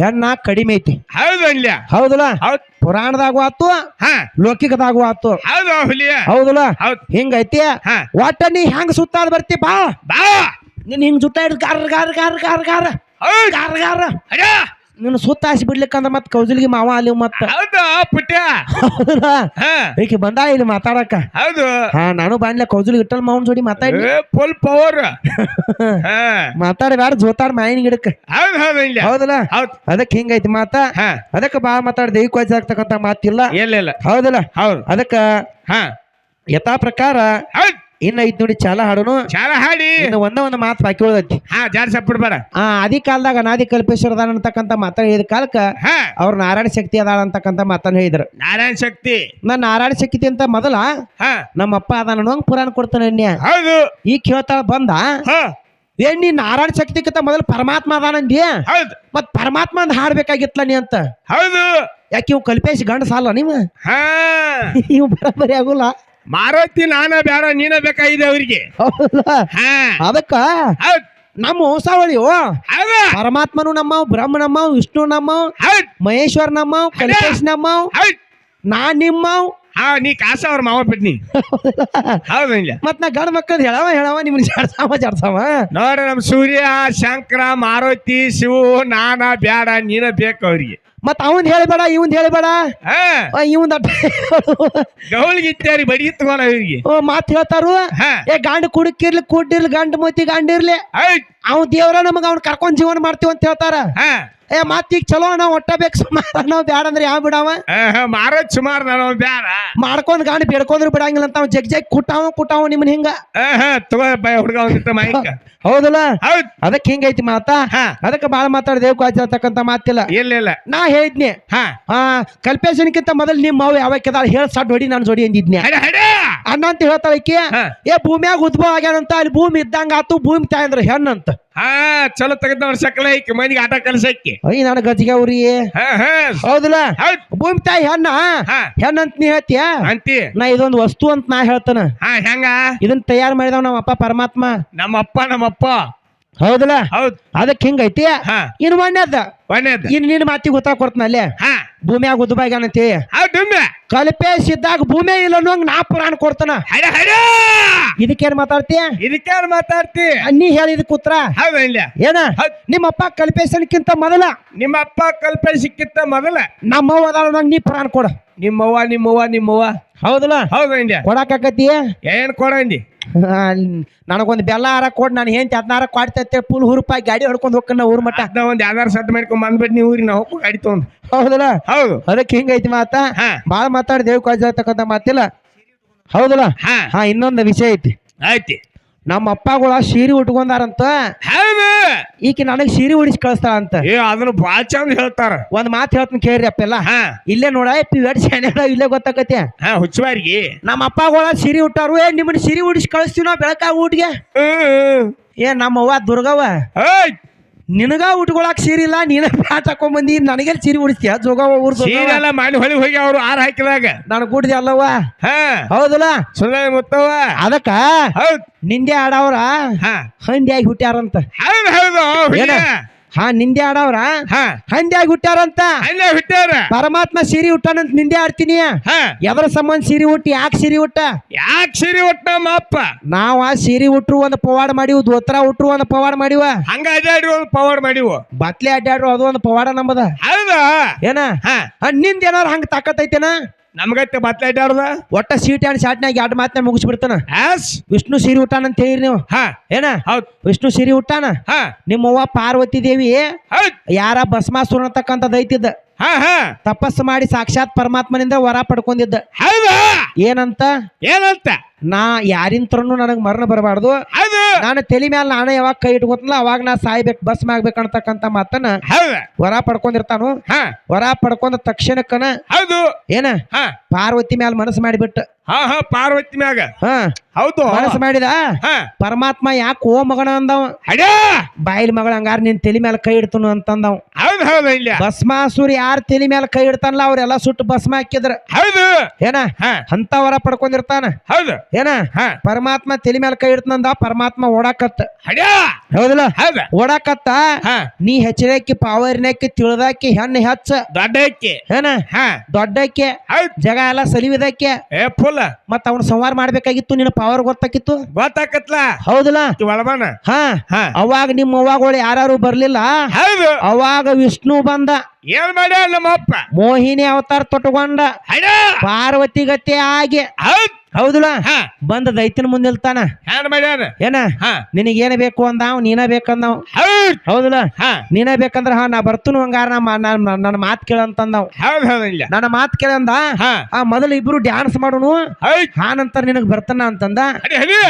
ಹೆಣ್ಣ ಕಡಿಮೆ ಐತಿ. ಹೌದಲ್ಲ ಹೌದಲ್ಲ? ಹೌದ್. ಪುರಾಣದಾಗೂ ಆತು ಹಾ. ಲೌಕಿಕದಾಗೂ ಆತು. ಹೌದು ಹುಲಿಯ ಹೌದಲ್ಲ? ಹೌದ್. ಹಿಂಗೈತಿ ಒಟ್ಟ ನೀ ಹೆಂಗ್ ಸುತ್ತಾದ ಬರ್ತಿ ಬಾ. ಬಾ. ನೀನ್ ಹಿಂಗ್ ಜುತ್ತ ಹಿಡ್ದು ಗಾರ ಗಾರ ಗಾರ ಗಾರ ಗಾರ ಗಾರ ಗಾರ ನಿನ್ನ ಸುತ್ತ ಹಾಸಿ ಬಿಡ್ಲಿಕ್ಕಂದ್ರ ಮತ್ತೆ ಕೌಜಲ್ಗಿ ಮಾವ ಅಲ್ಲಿ ಮತ್ತ. ಹೌದು ಪುಟ್ಯ. ಹೌದಾ ಹಾ. ಈಕಿ ಬಂದ ಇಲ್ಲಿ ಮಾತಾಡಕ ಹೌದು. ಹಾ ನಾನು ಬಾನ್ಲೆ ಕೌಜಲ್ಗಿ ಇಟ್ಟಲ್ ಮಾವನ್ ಜೋಡಿ ಮಾತಾಡಿ ಫುಲ್ ಪವರ್ ಹಾ. ಮಾತಾಡ ಬ್ಯಾಡ ಜೋತಾಡ ಮಾಯಿನ ಗಿಡಕ್ಕ ಹೌದು ಹೌದು ಇಲ್ಲ ಹೌದಲ್ಲ? ಹೌದು. ಅದಕ್ಕೆ ಹಿಂಗೈತಿ ಮಾತ. ಹಾ. ಅದಕ್ಕೆ ಬಾ ಮಾತಾಡ ದೈಹಿಕ ಆಗ್ತಕ್ಕಂತ ಮಾತಿಲ್ಲ. ಇಲ್ಲ ಇಲ್ಲ. ಹೌದಲ್ಲ? ಹೌದು. ಅದಕ್ಕೆ ಹಾ. ಯಥಾ ಪ್ರಕಾರ ಹೌದ್. ಇನ್ನ ಐತ್ ನೋಡಿ ಚಾಲ ಹಾಡೋನು. ಚಾಲ ಹಾಡಿ. ಇನ್ನು ಒಂದ ಒಂದು ಮಾತು ಬಾಕಿ ಉಳ್ದೈತಿ. ಹಾ ಜಾರ್ ಸಪ್ಪಿಡ್ಬೇಡ ಆ ಆದಿ ಕಾಲದಾಗ ಅನಾದಿ ಕಲ್ಪೇಶ್ವರ ಅದಾನ ಅಂತಕ್ಕಂತ ಮಾತನ್ನ ಹೇಳಿದ ಕಾಲಕ್ಕ ಹಾ. ಅವ್ರ ನಾರಾಯಣ ಶಕ್ತಿ ಅದಾಳ ಅಂತಕ್ಕಂತ ಮಾತನ್ನ ಹೇಳಿದ್ರು. ನಾರಾಯಣ ಶಕ್ತಿ. ನಾ ನಾರಾಯಣ ಶಕ್ತಿ ಅಂತ ಮೊದಲ ಹಾ. ನಮ್ಮಪ್ಪ ಅದಾನ ಅನ್ನೋಂಗ್ ಪುರಾಣ ಕೊಡ್ತಾನೆ ಅನ್ಯ. ಹೌದು. ಈ ಕೇಳ್ತಾಳ ಬಂದ ಹಾ. ಏನ್ ನೀ ನಾರಾಯಣ ಶಕ್ತಿಗಿಂತ ಮೊದಲು ಪರಮಾತ್ಮ ಅದಾನಂದಿ ಹೌದು. ಮತ್ ಪರಮಾತ್ಮ ಅಂದ್ ಹಾಡ್ಬೇಕಾಗಿತ್ಲ ನೀ ಅಂತ? ಹೌದು. ಯಾಕೆ ಇವ್ ಕಲ್ಪೇಶ್ ಗಂಡ ಸಾಲ ನೀವ? ಹಾ. ಇವ್ ಬರಬರಿ ಆಗುಲ್ಲ. ಮಾರುತಿ ನಾನ ಬೇಡ ನೀನ ಬೇಕಾಗಿದೆ ಅವ್ರಿಗೆ. ಹೌದಾ? ಹಾ. ಅದಕ್ಕ? ಹೌದ್. ನಮ್ಮ ಹೊಸಾವಳಿ ಹೌದು. ಪರಮಾತ್ಮನು ನಮ್ಮವ್ ಬ್ರಹ್ಮ ನಮ್ಮವ್ ವಿಷ್ಣು ನಮ್ಮವ್ ಹೌದ್. ಮಹೇಶ್ವರ್ ನಮ್ಮವ್ ಕಲ್ಪೇಶ್ ನಮ್ಮವ್ ಹೌದ್. ನಾ ನಿಮ್ಮವ್. ಹಾ ನೀ ಕಾಸ ಅವ್ರ ಮಾವ ಬಿಟ್ನಿ ಹೌದಿಲ್ಲ ಮತ್ ನಾ ಗಂಡ ಮಕ್ಕಳದ್ ಹೇಳವ ಹೇಳವ ನಿಮ್ಗೆ ಜಾಡ್ಸಾವ ಜಾಡ್ಸಾವ ನೋಡ್ರಿ ನಮ್ ಸೂರ್ಯ ಶಂಕರ ಮಾರುತಿ ಶಿವು ನಾನ ಬ್ಯಾಡ ನೀನ ಬೇಕು ಅವ್ರಿಗೆ. ಮತ್ ಅವನ್ ಹೇಳ್ಬೇಡ ಇವನ್ ಹೇಳ್ಬೇಡ. ಇವನ್ ಗೌಳಿಗಿತ್ತಾರಿ ಬಡಿ ತಗೋಣ ಅವ್ರಿಗೆ. ಮಾತ್ ಹೇಳ್ತಾರು? ಏ ಗಂಡ ಕುಡಕಿರ್ಲಿ ಕುಡ್ಡಿರ್ಲಿ ಗಂಡ ಮತಿ ಗಂಡಿರ್ಲಿ ಅವ್ ದೇವ್ರ ನಮಗ ಅವ್ನ ಕರ್ಕೊಂಡ್ ಜೀವನ ಮಾಡ್ತೀವಿ ಅಂತ ಹೇಳ್ತಾರ. ಹಾ. ಏ ಮತ್ ಈಗ ಚಲೋ ನಾವ್ ಒಟ್ಟ ಬೇಕು ಸುಮಾರ ನಾವ್ ಬ್ಯಾಡ ಅಂದ್ರೆ ಯಾವ ಬಿಡಾವ? ಮಾರೋದ್ ಸುಮಾರು ನಾನು ಬ್ಯಾಡ. ಮಾಡ್ಕೊಂಡ್ ಗಾಂಡ್ ಬೇಡ್ಕೊಂಡ್ರು ಬಿಡಂಗಿಲ್ಲ ಅಂತ ಅವ್ ಜಗ್ ಜಗ್ ಕುಟ್ಟಾವ ಕುಟ್ಟಾವ ನಿಮ್ಮನ್ ಹಿಂಗ. ಹುಡುಗ ಹೌದಲ್ಲ? ಹೌದ್. ಅದಕ್ಕೆ ಹಿಂಗೈತಿ ಮಾತಾ? ಹಾ. ಅದಕ್ಕೆ ಬಾಳ ಮಾತಾಡಿದೇವ್ ಕಾಚತಕ್ಕಂತ ಮಾತಿಲ್ಲ. ಇಲ್ಲ ಇಲ್ಲ. ನಾ ಹೇಳಿದ್ನಿ. ಹಾ. ಆ ಕಲ್ಪೇಶನ್ಕಿಂತ ಮೊದಲು ನಿಮ್ಮ ಮಾವು ಕೆದಾಳ ಹೇಳ ಸಡ್ ಹೊಡಿ ನಾನು ಜೋಡಿ ಅಂದಿದ್ನಿ ಅಣ್ಣ ಅಂತ ಹೇಳ್ತಾಳ ಈಕಿ ಹಾ. ಏ ಭೂಮಿಯಾಗ ಉದ್ಭವ ಆಗ್ಯಾನಂತ ಅಲ್ಲಿ ಭೂಮಿ ಇದ್ದಂಗ ಆತು ಭೂಮಿ ತಾಯಂದ್ರ ಹೆಣ್ಣಂತ ಹಾ ಚಲೋ ತೆಗೆದವ್ರ ಸಕಲ ಐಕಿ ಮಂದಿಗೆ ಆಟ ಕಲ್ಸೈಕಿ ಅಯ್ಯ ನಾನು ಗಜಿಗೆ ಅವ್ರಿ. ಹಾ ಹಾ. ಹೌದಲ್ಲ? ಹೌದ್. ಭೂಮಿ ತಾಯಿ ಹೆಣ್ಣ ಹಾ. ಹೆಣ್ಣಂತ ನೀ ಹೇಳ್ತೀಯ? ಅಂತಿ. ನಾ ಇದೊಂದು ವಸ್ತು ಅಂತ ನಾ ಹೇಳ್ತಾನ. ಹಾ ಹೆಂಗ? ಇದನ್ನ ತಯಾರು ಮಾಡಿದವ ನಮ್ಮ ಅಪ್ಪ ಪರಮಾತ್ಮ. ನಮ್ಮಪ್ಪ ನಮ್ಮಪ್ಪ ಹೌದಲ್ಲ? ಹೌದ್. ಅದಕ್ಕೆ ಹಿಂಗೈತಿ ಹಾ. ಇನ್ ಒಂದೇದ ಒಳ್ಳೇದ್ ಇನ್ ನಿನ್ನ ಮಾತಿಗೆ ಗೊತ್ತಾಗ ಕೊಡ್ತಾನ ಅಲ್ಲೇ. ಹಾ. ಭೂಮಿಯಾಗ ಉದ್ಭವ ಆಗ್ಯಾನಂತಿ ಹೌದ್ ಕಲ್ಪೇಶ್ ಭೂಮಿ ಇಲ್ಲ ಅನ್ನೋಂಗ್ ನಾ ಪುರಾಣ ಕೊಡ್ತಾನ. ಹಡ ಹಡ ಇದಕ್ಕೇನ್ ಮಾತಾಡ್ತೀಯ ಇದಕ್ಕೇನ್ ಮಾತಾಡ್ತಿ? ನೀ ಹೇಳಿದ ಕೂತ್ರ ಹೌದ ಇಲ್ಲ ಏನ? ಹೌದ್. ನಿಮ್ಮಪ್ಪ ಕಲ್ಪೇಶನ್ಕಿಂತ ಮೊದಲ. ನಿಮ್ಮಪ್ಪ ಕಲ್ಪೇಶಕ್ಕಿಂತ ಮೊದಲ. ನಮ್ಮವ್ವ ಅದಾಳ ನೀ ಪುರಾಣ ಕೊಡ. ನಿಮ್ಮವ್ವ ನಿಮ್ಮವ್ವ ನಿಮ್ಮವ್ವ. ಹೌದಲ್ಲ? ಹೌದ ಇಲ್ಲ ಕೊಡಾಕತಿ ಏನ್ ಕೊಡಂದಿ? ನನಗೊಂದು ಬೆಲ್ಲ ಹಾರ ಕೊಡ್ ನಾನು ಏನ್ ಹದಿನಾರ ಕೊಡ್ತೈತೆ ಫುಲ್ ಹುರುಪಾಗಿ ಗಾಡಿ ಹೊಡ್ಕೊಂಡು ಹೋಗ್ಕಣ್ಣ ಊರ್ ಮಟ್ಟ. ಅದ ಒಂದು ಯಾವ್ದಾರು ಸಟ್ ಮಾಡ್ಕೊಂಡ್ ಬಂದ್ಬಿಟ್ಟು ನೀವು ಊರಿನ ಹೋಗೋ ಗಾಡಿ ತಗೊಂಡು. ಹೌದಲ್ಲ? ಹೌದು. ಅದಕ್ಕೆ ಹಿಂಗೈತಿ ಮಾತ. ಹಾ. ಬಾಳ ಮಾತಾಡಿ ದೇವ್ ಕಾಜತಕ್ಕಂತ ಮಾತಿಲ್ಲ. ಹೌದಲ್ಲ? ಹಾ. ಇನ್ನೊಂದು ವಿಷಯ ಐತಿ. ಐತಿ ನಮ್ಮ ಅಪ್ಪಗಳ ಸೀರೆ ಉಟ್ಕೊಂಡಾರಂತ. ಹೌದು. ಈಕಿ ನನಗ್ ಸೀರೆ ಉಡಿಸಿ ಕಳಿಸ್ತಾಳ ಅಂತ ಏ ಅದನ್ನ ಬಾಳ ಚಂದ ಹೇಳ್ತಾರ. ಒಂದ್ ಮಾತು ಹೇಳ್ತೀನಿ ಕೇಳ್ರಿ ಅಪ್ಪೆಲ್ಲ. ಹಾ. ಇಲ್ಲೇ ನೋಡ ಪಿ ವೆಡ್ ಶಾನೆ ಇಲ್ಲೇ ಗೊತ್ತಾಕತಿ ಹಾ ಹುಚ್ಚುವಾರಿಗೆ. ನಮ್ಮ ಅಪ್ಪಗಳ ಸೀರೆ ಉಟ್ಟಾರು. ಏ ನಿಮ್ಮನ್ನ ಸೀರೆ ಉಡಿಸಿ ಕಳಿಸ್ತೀವಿ ನಾವು ಬೆಳಕಾಗ ಊಟಿಗೆ. ಏ ನಮ್ಮವ್ವ ದುರ್ಗವ್ವ. ನಿನಗ ಉಟ್ಕೊಳಕ್ ಸೀರಿ ಇಲ್ಲ ನೀನ ಪ್ಯಾಟ್ ಹಾಕೊಂಡ್ ಬಂದಿ ನನಗೆ ಸೀರೆ ಉಡಿಸ್ತೀಯ? ಜೋಗ ಊರ್ ಸೀರೆಲ್ಲ ಮಾಡಿ ಹೊಳಿ ಹೋಗಿ ಅವ್ರು ಆರ್ ಹಾಕಿದಾಗ. ನಾನು ಕೂಡಿದೆ ಅಲ್ಲವ್ವ. ಹಾ. ಹೌದಲ್ಲ? ಸುಳ್ಳ ಮುತ್ತವ ಅದಕ್ಕ ಹೌದ್. ನಿಂದೆ ಆಡವ್ರ ಹಾ. ಹಂದಿಯಾಗಿ ಹುಟ್ಟ್ಯಾರಂತ. ಹೌದು ಹೌದು ಹಾ ನಿಂದೆ ಆಡವ್ರ? ಹಾ. ಹಂದಿಯಾಗಿ ಹುಟ್ಟ್ಯಾರಂತ? ಅಲ್ಲೇ ಬಿಟ್ಟಾರ ಪರಮಾತ್ಮ ಸೀರೆ ಹುಟ್ಟಾನಂತ ನಿಂದೆ ಆಡ್ತೀನಿ. ಹಾ. ಎದ್ರ ಸಂಬಂಧ ಸಿರಿ ಹುಟ್ಟಿ ಯಾಕೆ ಸಿರಿ ಹುಟ್ಟ ಯಾಕೆ ಸಿರಿ ಹುಟ್ಟ ನಮ್ಮ ಅಪ್ಪ ನಾವ ಸೀರೆ ಉಟ್ರು ಒಂದು ಪವಾಡ ಮಾಡಿವು ದೋತ್ರ ಉಟ್ರು ಒಂದು ಪವಾಡ ಮಾಡಿವ. ಹಂಗ ಅಡ್ಡಾಡ್ರಿ ಒಂದು ಪವಾಡ ಮಾಡಿವು. ಬತ್ಲೆ ಅಡ್ಡಾಡ್ರು ಅದು ಒಂದು ಪವಾಡ ನಂಬದ. ಹೌದಾ? ಏನ? ಹಾ. ಆ, ನಿಂದ ಏನಾರ ಹಂಗ ತಾಕತ್ತೈತೇನ ನಮ್ಗತ್ತೆ ಬತ್ಲೆ ಅಡ್ಡಾಡ್ದ ಒಟ್ಟ ಸೀಟ್ ಆನ್ ಶಾಟ್ನಾಗ ಎರಡು ಮಾತನ್ನ ಮುಗಿಸ್ಬಿಡ್ತಾನ? ಆಸ್ ವಿಷ್ಣು ಸಿರಿ ಹುಟ್ಟಾನ ಅಂತ ಹೇಳಿರಿ ನೀವು? ಹಾ. ಏನ? ಹೌದ್. ವಿಷ್ಣು ಸಿರಿ ಹುಟ್ಟಾನ ಹಾ. ನಿಮ್ಮವ್ವ ಪಾರ್ವತಿ ದೇವಿ ಹೌದ್. ಯಾರ ಭಸ್ಮಾಸುರ ಅಂತಕ್ಕಂಥದ್ದು ಐತಿದ್ದ? ಹಾ ಹಾ. ತಪಸ್ಸು ಮಾಡಿ ಸಾಕ್ಷಾತ್ ಪರಮಾತ್ಮನಿಂದ ವರ ಪಡ್ಕೊಂಡಿದ್ದ. ಹೌದಾ? ಏನಂತ? ಏನಂತ? ನಾ ಯಾರಿಂತ್ರನು ನನಗ್ ಮರಣ ಬರಬಾರ್ದು. ನಾನು ತಲೆ ಮ್ಯಾಲ ನಾನು ಯಾವಾಗ ಕೈ ಇಟ್ಕೋತಲ್ಲ ಅವಾಗ ನಾ ಸಾಯ್ಬೇಕು ಬಸ್ ಆಗ್ಬೇಕಂತಕ್ಕಂಥ ಮಾತನ್ನ ಹೊರ ವರ ಪಡ್ಕೊಂಡಿರ್ತಾನು. ಹಾ. ವರ ಪಡ್ಕೊಂಡ ತಕ್ಷಣಕ್ಕನ ಹೌದು. ಏನ? ಹಾ. ಪಾರ್ವತಿ ಮ್ಯಾಲ ಮನಸ್ಸು ಮಾಡಿಬಿಟ್ಟ. ಹಾ ಹಾ ಪಾರ್ವತಿ ಮ್ಯಾಗ. ಹಾ. ಹೌದು. ಮನಸ್ಸು ಮಾಡಿದ? ಹಾ. ಪರಮಾತ್ಮ ಯಾಕೆ ಓ ಮಗನ ಅಂದವ? ಬಾಯಿಲ್ ಮಗಳ ಹಂಗಾರ ನಿನ್ ತಲೆ ಮೇಲೆ ಕೈ ಇಡ್ತನು ಅಂತಂದವ್. ಹೌದು ಹೌದು ಇಲ್ಲ ಭಸ್ಮಾಸುರಿ ಯಾರ ತಲೆ ಮೇಲೆ ಕೈ ಇಡ್ತಾನಲ್ಲ ಅವ್ರೆಲ್ಲ ಸುಟ್ಟು ಭಸ್ಮ ಹಾಕಿದ್ರ. ಹೌದು. ಏನ? ಅಂತ ವರ ಪಡ್ಕೊಂಡಿರ್ತಾನ. ಹೌದು. ಏನ? ಹಾ. ಪರಮಾತ್ಮ ತಲೆ ಮೇಲೆ ಕೈ ಇಡ್ತನಂದ ಪರಮಾತ್ಮ ಓಡಾಕತ್ತ. ಹೌದಲ್ಲ? ಹೌದು. ಓಡಾಕತ್ತ? ಹಾ. ನೀ ಹೆಚ್ಚಿನಕ್ಕೆ ಪಾವರ್ನಕ್ಕೆ ತಿಳಿದಾಕಿ ಹೆಣ್ಣು ಹೆಚ್ಚ ದೊಡ್ಡ ಅಕ್ಕಿ ಏನ? ಹಾ. ದೊಡ್ಡಕ್ಕೆ. ಜಗ ಎಲ್ಲ ಸಲಿವಿದಕ್ಕೆ. ಏ ಫುಲ್ ಮತ್ತ ಅವನು ಸಂವಾರ ಮಾಡ್ಬೇಕಾಗಿತ್ತು ನಿನ್ನ ಪವರ್ ಗೊತ್ತಾಕಿತ್ತು? ಗೊತ್ತಾಕತ್ಲ? ಹೌದಲ್ಲ? ಒಳಬಾನ? ಹಾ. ಹಾ. ಅವಾಗ ನಿಮ್ಮ ಅವ್ವಾಗಳು ಯಾರು ಬರ್ಲಿಲ್ಲ? ಹೌದು. ಅವಾಗ ವಿಷ್ಣು ಬಂದ. ಏನ್ ಮಾಡ್ಯಾಳ ನಮ್ಮಪ್ಪ? ಮೋಹಿನಿ ಅವತಾರ ತೊಟ್ಟುಕೊಂಡ. ಪಾರ್ವತಿ ಗತಿ ಆಗಿ. ಹೌದ್. ಹೌದಲ್ಲ? ಹಾ. ಬಂದ ದೈತ್ಯನ ಮುಂದೆ ನಿಲ್ತಾನ? ಹ್ಯಾಂಡ್ ಮಾಡ್ಯಾರ ಏನ? ಹಾ. ನಿನಗೇನ ಬೇಕು ಅಂದಾವ್ ನೀನ ಬೇಕಂದಾವ್? ಹೌದ್. ಹೌದಲ್ಲ? ಹಾ. ನೀನ ಬೇಕಂದ್ರ ಹಾ ನಾ ಬರ್ತನು ಹಂಗಾರ ನನ್ನ ಮಾತು ಕೇಳಂತಂದಾವ್ ನನ್ನ ಮಾತು ಕೇಳಂದ ಹಾ. ಆ ಮೊದಲು ಇಬ್ರು ಡ್ಯಾನ್ಸ್ ಮಾಡೋನು? ಹೌದ್. ಹಾ ನಂತರ ನಿನಗ್ ಬರ್ತಾನ ಅಂತಂದ?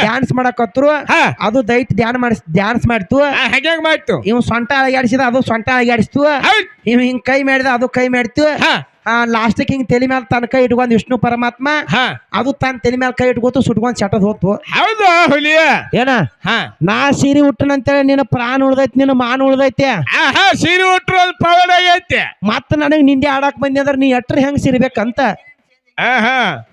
ಡ್ಯಾನ್ಸ್ ಮಾಡಕತ್ರು ಹಾ. ಅದು ದೈತ್ಯ ಡ್ಯಾನ್ ಮಾಡಿಸ್ ಡ್ಯಾನ್ಸ್ ಮಾಡ್ತು? ಹೆಂಗ್ ಮಾಡ್ತು. ಇವ್ ಸೊಂಟ ಅಳಗಾಡಿಸಿದ ಅದು ಸೊಂಟ ಅಳಗಾಡಿಸ್ತು? ಇವ್ ಹಿಂಗ್ ಕೈ ಮಾಡಿದ ಅದು ಕೈ ಮಾಡ್ತು? ಲಾಸ್ಟಿಗೆ ಹಿಂಗ್ ತಲೆ ಮೇಲೆ ತನ್ನ ಕೈ ಇಟ್ಕೊಂಡ್ ವಿಷ್ಣು ಪರಮಾತ್ಮ ಹಾ. ಅದು ತನ್ನ ತಲೆ ಮೇಲೆ ಕೈ ಇಟ್ಕೋತು ಸುಟ್ಕೊಂಡ್ ಚಟದ್ ಹೋತು. ಹೌದು ಹುಲಿಯ. ಏನ? ಹಾ. ನಾ ಸೀರೆ ಉಟ್ಟನಂತೇಳಿ ನಿನ್ನ ಪ್ರಾಣ ಉಳ್ದೈತಿ ನಿನ್ನ ಮಾನ ಉಳ್ದೈತಿ. ಆಹಾ ಸೀರೆ ಉಟ್ರು ಅಲ್ಲಿ ಪವರ್ ಆಗೈತೆ. ಮತ್ತ ನನಗ್ ನಿಂದೆ ಆಡಾಕ್ ಬಂದಿ ಅಂದ್ರ ನೀ ಎಟ್ರ ಹೆಂಗ್ ಸಿರ್ಬೇಕಂತ?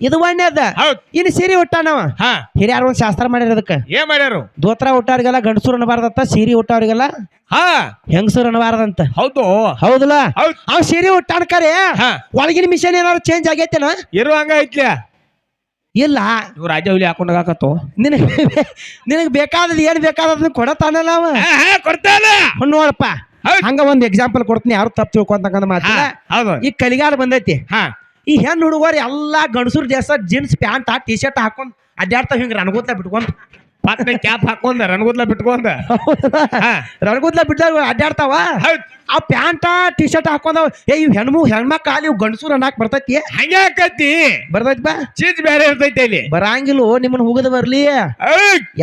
ಇದು ಒಣ್ಣೆದ ಹೌದು. ಇನ್ನು ಸೀರೆ ಉಟ್ಟಾನವ. ಹಾ. ಹಿರಿಯರ್ ಒಂದ್ ಶಾಸ್ತ್ರ ಮಾಡ್ಯಾರ ಅದಕ್ಕ? ಏನ್ ಮಾಡ್ಯಾರು? ದೋತ್ರ ಹುಟ್ಟಾರಿಗೆಲ್ಲ ಗಂಡಸೂರ್ ಅನ್ಬಾರ್ದಂತ ಸೀರೆ ಹುಟ್ಟವ್ರಿಗೆಲ್ಲ ಹಾ. ಹೆಂಗಸೂರ್ ಅನ್ಬಾರ್ದಂತ ಹೌದು. ಹೌದಲ್ಲ? ಹೌದ್. ಅವ್ ಸೀರೆ ಉಟ್ಟಾನ ಕರೆ. ಹಾ. ಒಳಗಿನ ಮಿಷನ್ ಏನಾದ್ರು ಚೇಂಜ್ ಆಗೈತೇನ? ಇರು ಹಂಗ ಐತ್ಲ. ಇಲ್ಲ. ಇವ್ ರಾಜ ಹುಲಿ ಹಾಕೊಂಡಾಕತ್ತು ನಿನಗ್ ನಿನಗ್ ಬೇಕಾದದ್ ಏನ್ ಬೇಕಾದದನ್ನ ಕೊಡತಾನಲ್ಲ ಅವ. ಕೊಡ್ತಾನ. ನೋಡಪ್ಪ. ಹಂಗ ಒಂದ್ ಎಕ್ಸಾಂಪಲ್ ಕೊಡ್ತೀನಿ. ಯಾರು ತಪ್ಪು ತಿಳ್ಕೊಂತ ಮಾತಾಡ ಈ ಕಲಿಗಾಲ ಬಂದೈತಿ. ಹಾ. ಈ ಹೆಣ್ಣು ಹುಡುಗರು ಎಲ್ಲ ಗಂಡಸೂರ್ ದೇಶ ಜೀನ್ಸ್ ಪ್ಯಾಂಟ್ ಟಿ ಶರ್ಟ್ ಹಾಕೊಂಡ್ ಅಡ್ಡಾಡ್ತಾವ ಹಿಂಗೆ ರನಗುತ್ಲ ಬಿಟ್ಕೊಂಡು. ಪಾತ್ರ ಕ್ಯಾಪ್ ಹಾಕೊಂಡ ರನ್ಗುದ್ಲ ಬಿಟ್ಕೊಂಡ. ಹಾ ಬಿಟ್ಟಾಗ ಬಿಟ್ಟ ಅಡ್ಡಾಡ್ತಾವ ಆ ಪ್ಯಾಂಟ ಟಿ ಶರ್ಟ್ ಹಾಕೊಂಡ್ ಏ ಇವ್ ಹೆಣ್ಮು ಹೆಣ್ಮಕ್ಳು ಕಾಲಿ ಇವ್ ಗಂಡಸೂರ್ ಅನ್ನಕ್ ಬರ್ತೈತಿ? ಹಂಗೆ ಹಾಕತಿ ಬರ್ತೈತಿ ಬಾ. ಚೀಜ್ ಬೇರೆ ಇರ್ತೈತಿ ಇಲ್ಲಿ ಬರಂಗಿಲ್ಲ ನಿಮ್ಮನ್ನ ಹೋಗದ ಬರ್ಲಿ.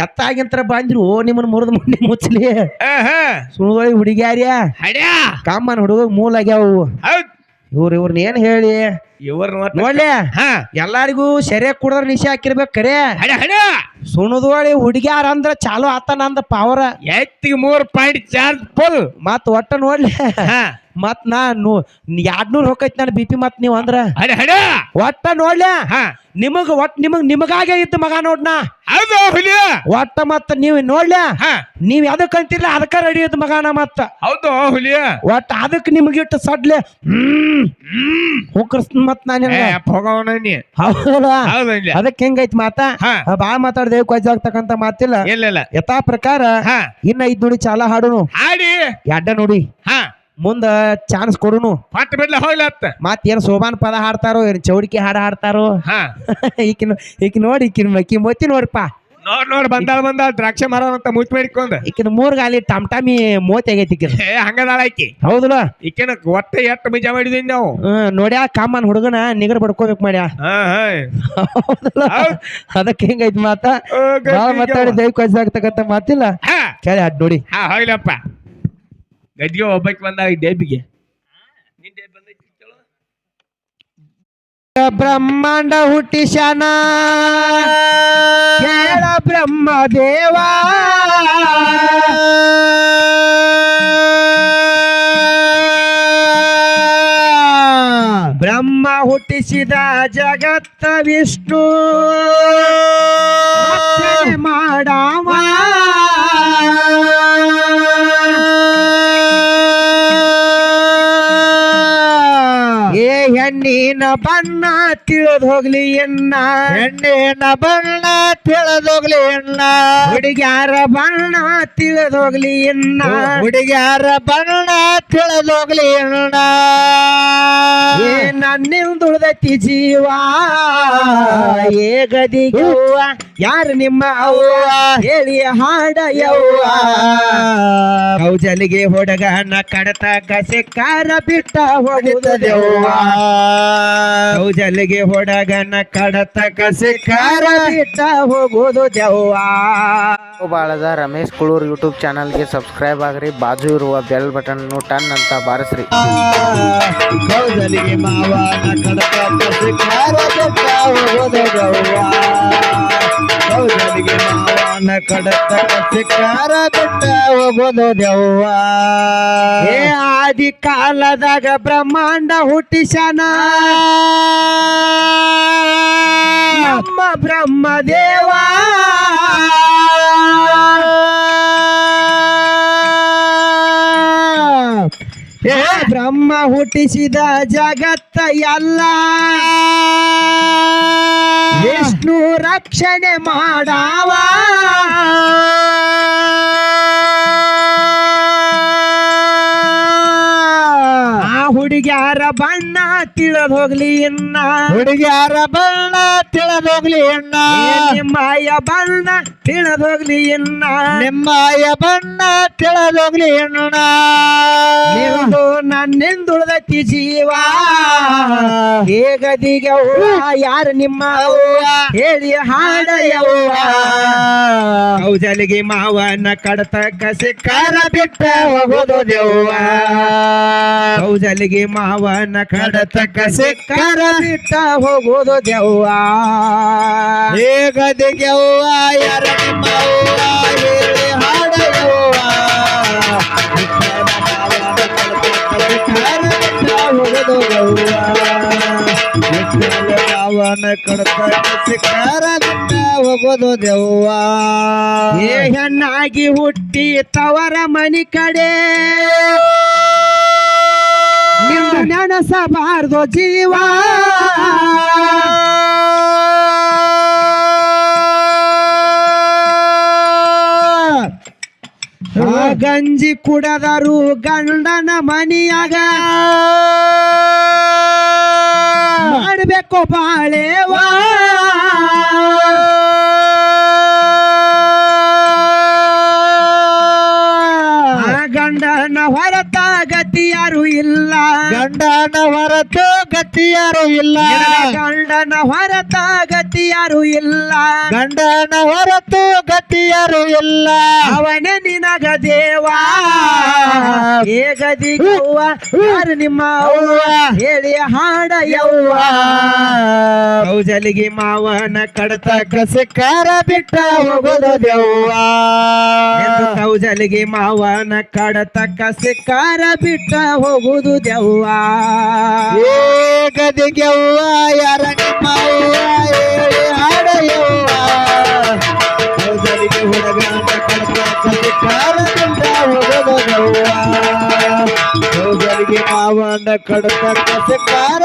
ಎತ್ತಾಗಿಂತರ ಬಂದ್ರು ನಿಮ್ಮನ್ನ ಮುರಿದ ಮುಂದೆ ಮುಚ್ಚಲಿ ಸುಳ್ಳಿ ಹುಡುಗ್ಯಾರ್ಯ? ಕಾಮನ್ ಹುಡುಗ ಮೂಲ ಆಗ್ಯಾವು. ಹೌದ್. ಇವ್ರ ಇವ್ರನ್ನ ಏನ್ ಹೇಳಿ? ಇವ್ರ ನೋಡ್ಲಿ? ಹಾ ಎಲ್ಲಾರಿಗೂ ಸರಿಯಾಗಿ ಕುಡದ್ರ ನಿಶೆ ಹಾಕಿರ್ಬೇಕು ಕರೆ. ಹಡ ಹಡ ಸುಣದೋಳಿ ಹುಡುಗ್ಯಾರ ಅಂದ್ರ ಚಾಲು ಆತನ ನಂದ ಪಾವರ. ಎತ್ತಿಗೆ ಮೂರ್ ಪಾಯಿಂಟ್ ಚಾರ್ಜ್ ಫುಲ್. ಮತ್ ಒಟ್ಟ ನೋಡ್ಲಿ? ಮತ್ ನಾ ಎರಡ್ನೂರ್ ಹೋಗೈತಿ ನಾನು ಬಿ ಪಿ ಮತ್ ನೀವು ಅಂದ್ರ? ಹಡ ಒಟ್ಟ ನೋಡ್ಲ? ಹಾ. ನಿಮಗೆ ಒಟ್ ನಿಮಗ್ ನಿಮಗಾಗೆ ಇದ್ದ ಮಗ ನೋಡ್ನ ಹೌದು ಹುಲಿಯ. ಒಟ್ಟ ಮತ್ತ ನೀವ್ ನೋಡ್ಲ? ಹಾ. ನೀವ್ ಯಾವ್ದಕ್ ಅಂತಿರ್ಲ ಅದಕ್ಕ ರೆಡಿ ಇದ್ದ ಮಗಾನ ಮತ್ತ ಹೌದು ಹುಲಿಯ. ಒಟ್ಟ ಅದಕ್ ನಿಮಗಿಟ್ಟು ಸಡ್ಲೆ ಹ್ಮ್ ಹೋಗ್ರಸ್ ಮತ್ ನಾನು ಹೋಗವನ ನೀ. ಹೌದಾ? ಹೌದು ಇಲ್ಲ ಅದಕ್ಕೆ ಹೆಂಗೈತಿ ಮಾತಾ? ಹಾ. ಬಾಳ ಮಾತಾಡ್ದೆ ಆಗ್ತಕ್ಕಂತ ಮಾತಿಲ್ಲ. ಇಲ್ಲ ಇಲ್ಲ. ಯಥಾ ಪ್ರಕಾರ ಹಾ. ಇನ್ನ ಐದ್ ನೋಡಿ ಚಾಲ ಹಾಡು ಹಾಡಿ. ಎಡ್ಡ ನೋಡಿ. ಹಾ. ಮುಂದ ಚಾನ್ಸ್ ಕೊಡುನು. ಪಟ್ ಬಿಡ್ಲ ಹೋಗ್ಲತ್ತ ಮತ್ ಏನ್ ಸೋಬಾನ್ ಪದ ಹಾಡ್ತಾರೋ ಏನ್ ಚೌಡಿಕೆ ಹಾಡ ಹಾಡ್ತಾರೋ? ಹಾ. [LAUGHS] ಈಕಿನ ಈಕಿ ನೋಡಿ ಈಕಿನ ಮಕ್ಕಿ ಮೋತಿ ನೋಡಪ್ಪ ನೋಡ್ ನೋಡ್ ಬಂದಾಳ ಬಂದಾಳ ದ್ರಾಕ್ಷಿ ಮರ ಅಂತ ಮುಚ್ಚ ಮಾಡಿಕೊಂಡ ಈಕಿನ ಮೂರ್ ಗಾಲಿ ಟಮ್ ಟಮಿ ಮೋತಿ ಆಗೈತಿ ಈಕಿನ. ಏ ಹಂಗದಾಳ ಆಕಿ. ಹೌದಲ್ಲ ಈಕೆನ ಒಟ್ಟ ಎಟ್ಟು ಮಜಾ ಮಾಡಿದ್ವಿ ನಾವು. ನೋಡ್ಯಾ ಕಾಮನ್ ಹುಡುಗನ ನಿಗರ್ ಬಡ್ಕೋಬೇಕು ಮಾಡ್ಯಾ. ಅದಕ್ಕೆ ಹೆಂಗೈತಿ ಮಾತ? ಮಾತಾಡಿ ಆಗ್ಯಾವ. ದೈ ಆಗ್ತಕ್ಕಂತ ಮಾತಿಲ್ಲ. ಹಾ. ಕೇಳಿ ಅದ್ ನೋಡಿ. ಹಾ ಹೋಗ್ಲಪ್ಪ. ಗದ್ಗೆ ಒಬ್ಬಕ್ಕೆ ಈ ಡೇಬಿಗೆ ಬ್ರಹ್ಮಾಂಡ ಹುಟ್ಟಿಶನ ಬ್ರಹ್ಮ ದೇವಾ. ಬ್ರಹ್ಮ ಹುಟ್ಟಿಸಿದ ಜಗತ್ತ ವಿಷ್ಣು. ಮಾಡಾವ. ಹೆಣ್ಣಿನ ಬಣ್ಣ ತಿಳಿದ್ ಹೋಗ್ಲಿ ಎನ್ನ ಹೆಣ್ಣಿನ ಬಣ್ಣ ತಿಳಿದೋಗ್ಲಿ ಎನ್ನ ಹುಡುಗ್ಯಾರ ಬಣ್ಣ ತಿಳಿದ್ ಹೋಗ್ಲಿ ಎನ್ನ ಹುಡುಗ್ಯಾರ ಬಣ್ಣ ತಿಳಿದೋಗ್ಲಿ ಹೋಗ್ಲಿ ಎನ್ನ ನನ್ನಿಂದುಳ್ದೈತಿ ಜೀವ? ಏ ಗದಿಗವ್ವ ಯಾರು ನಿಮ್ಮ ಅವ್ವ? ಹೇಳಿ ಹಾಡ ಯವ್ವ. ಕೌಜಲಿಗೆ ಹುಡುಗನ ಕಸೆ ಕಾರ ಬಿಟ್ಟ ಹೋಗುತ್ತದೆವ್ವ ಕೌಜಲಿಗೆ ಹುಡುಗನ ಕಡತಕ ಸಿಕ್ಕಾರ ಬಿಟ್ಟ ಹೋಗುದು ದೆವ್ವ ಬಾಳದ ರಮೇಶ್ ಕುಳೂರ್ ಯೂಟ್ಯೂಬ್ ಚಾನಲ್ಗೆ ಸಬ್ಸ್ಕ್ರೈಬ್ ಆಗ್ರಿ ಬಾಜು ಇರುವ ಬೆಲ್ ಬಟನ್ ಟನ್ ಅಂತ ಬಾರಿಸ್ರಿ. ಕೌಜಲಿಗೆ ಮಾವನ ಕಡತಕ ಸಿಕ್ಕಾರ ಬಿಟ್ಟ ಹೋಗುದು ದೆವ್ವ ಕೌಜಲಿಗೆ ಮಾವನ ಕಡತಕ ಸಿಕ್ಕಾರ ಬಿಟ್ಟ ಹೋಗುದು ದೆವ್ವ ಏ ಆದಿ ಕಾಲದಾಗ ಬ್ರಹ್ಮಾಂಡ ಹುಟ್ಟಿಸನ ನಮ್ಮ ಬ್ರಹ್ಮ ದೇವ ಏ ಬ್ರಹ್ಮ ಹುಟ್ಟಿಸಿದ ಜಗತ್ತ ಎಲ್ಲ. ವಿಷ್ಣು ರಕ್ಷಣೆ ಮಾಡಾವ. ಬಣ್ಣ ತಿಳಿದ್ ಹೋಗ್ಲಿ ಇನ್ನ ಹುಡುಗ್ಯಾರ ಬಣ್ಣ ತಿಳಿದೋಗ್ಲಿ ಹೋಗ್ಲಿ ಏ ನಿಮ್ಮಯ್ಯ ಬಣ್ಣ. ತಿಳಿದ್ ಎನ್ನ. ನಿಮ್ಮಾಯ ಬಣ್ಣ ತಿಳಿದೋಗ್ಲಿ ಎಣ್ಣ ನಿಂದು ನನ್ನಿಂದುಳ್ದೈತಿ ಜೀವ ಹೇಗದಿಗೆ ಯಾರು ನಿಮ್ಮ ಹೇಳಿ ಹಾಡ ಯವ್ವ ಕೌಜಲಿಗೆ ಮಾವನ ಕಡತಕ ಸಿಕ್ಕಾರ ಬಿಟ್ಟ ಹೋಗೋದು ದೆವ್ವ. ಕೌಜಲಿಗೆ ಮಾವನ ಕಡತಕ ಸಿಕ್ಕಾರ ಬಿಟ್ಟ ಹೋಗೋದು ದೇವ ಹೇಗದಿಗೆ ಯಾರ ಹೋಗೋದು ದೆವ್ವ ಏ ಹೆಣ್ಣಾಗಿ ಹುಟ್ಟಿ ತವರ ಮನಿ ಕಡೆ. ನೆನಸಬಾರ್ದು ಜೀವ. ಗಂಜಿ ಕುಡದರು ಗಂಡನ ಮನಿಯಾಗ. ಮಾಡಬೇಕು ಬಾಳೆವಾ. ಗಂಡನ ಹೊರತ ಗತಿಯಾರು ಇಲ್ಲ. ಗಂಡನ ಹೊರತು ಗತಿಯಾರು ಇಲ್ಲ. ಗಂಡನ ಹೊರತ ಗತಿಯಾರು ಇಲ್ಲ. ಗಂಡನ ಹೊರತು ಗತಿಯಾರು ಎಲ್ಲ. ಅವನೆ ನಿನಗ ದೇವಾ. ಹೇಗದಿಗುವ ಯಾರು ನಿಮ್ಮ ಅವ್ವ? ಹೇಳಿ ಹಾಡ ಯವ್ವ. ಕೌಜಲಿಗೆ ಮಾವನ ಕಡತ ಕಸಕಾರ ಬಿಟ್ಟ ಹೋಗೋದು ದೆವ್ವ ಎಂದು ಕೌಜಲಿಗೆ ಮಾವನ ಕಡತ ಕಸಕಾರ ಬಿಟ್ಟ ಹೋಗುದು ದೆವ್ವ ಗದಿಗೆವ್ವ ಯಾರ ನಿಮ್ಮ ಅವ್ವ? ಹೇಳಿ ಕೌಜಲಿಗೆ ಹುಡುಗನ ಕಡತಕ ಸಿಕ್ಕಾರ ಬಿಟ್ಟ ಹೋಗೋದು ದೆವ್ವ. ಗೌಜರಿಗೆ ಮಾವನ ಕಡತ ಕಸಕಾರ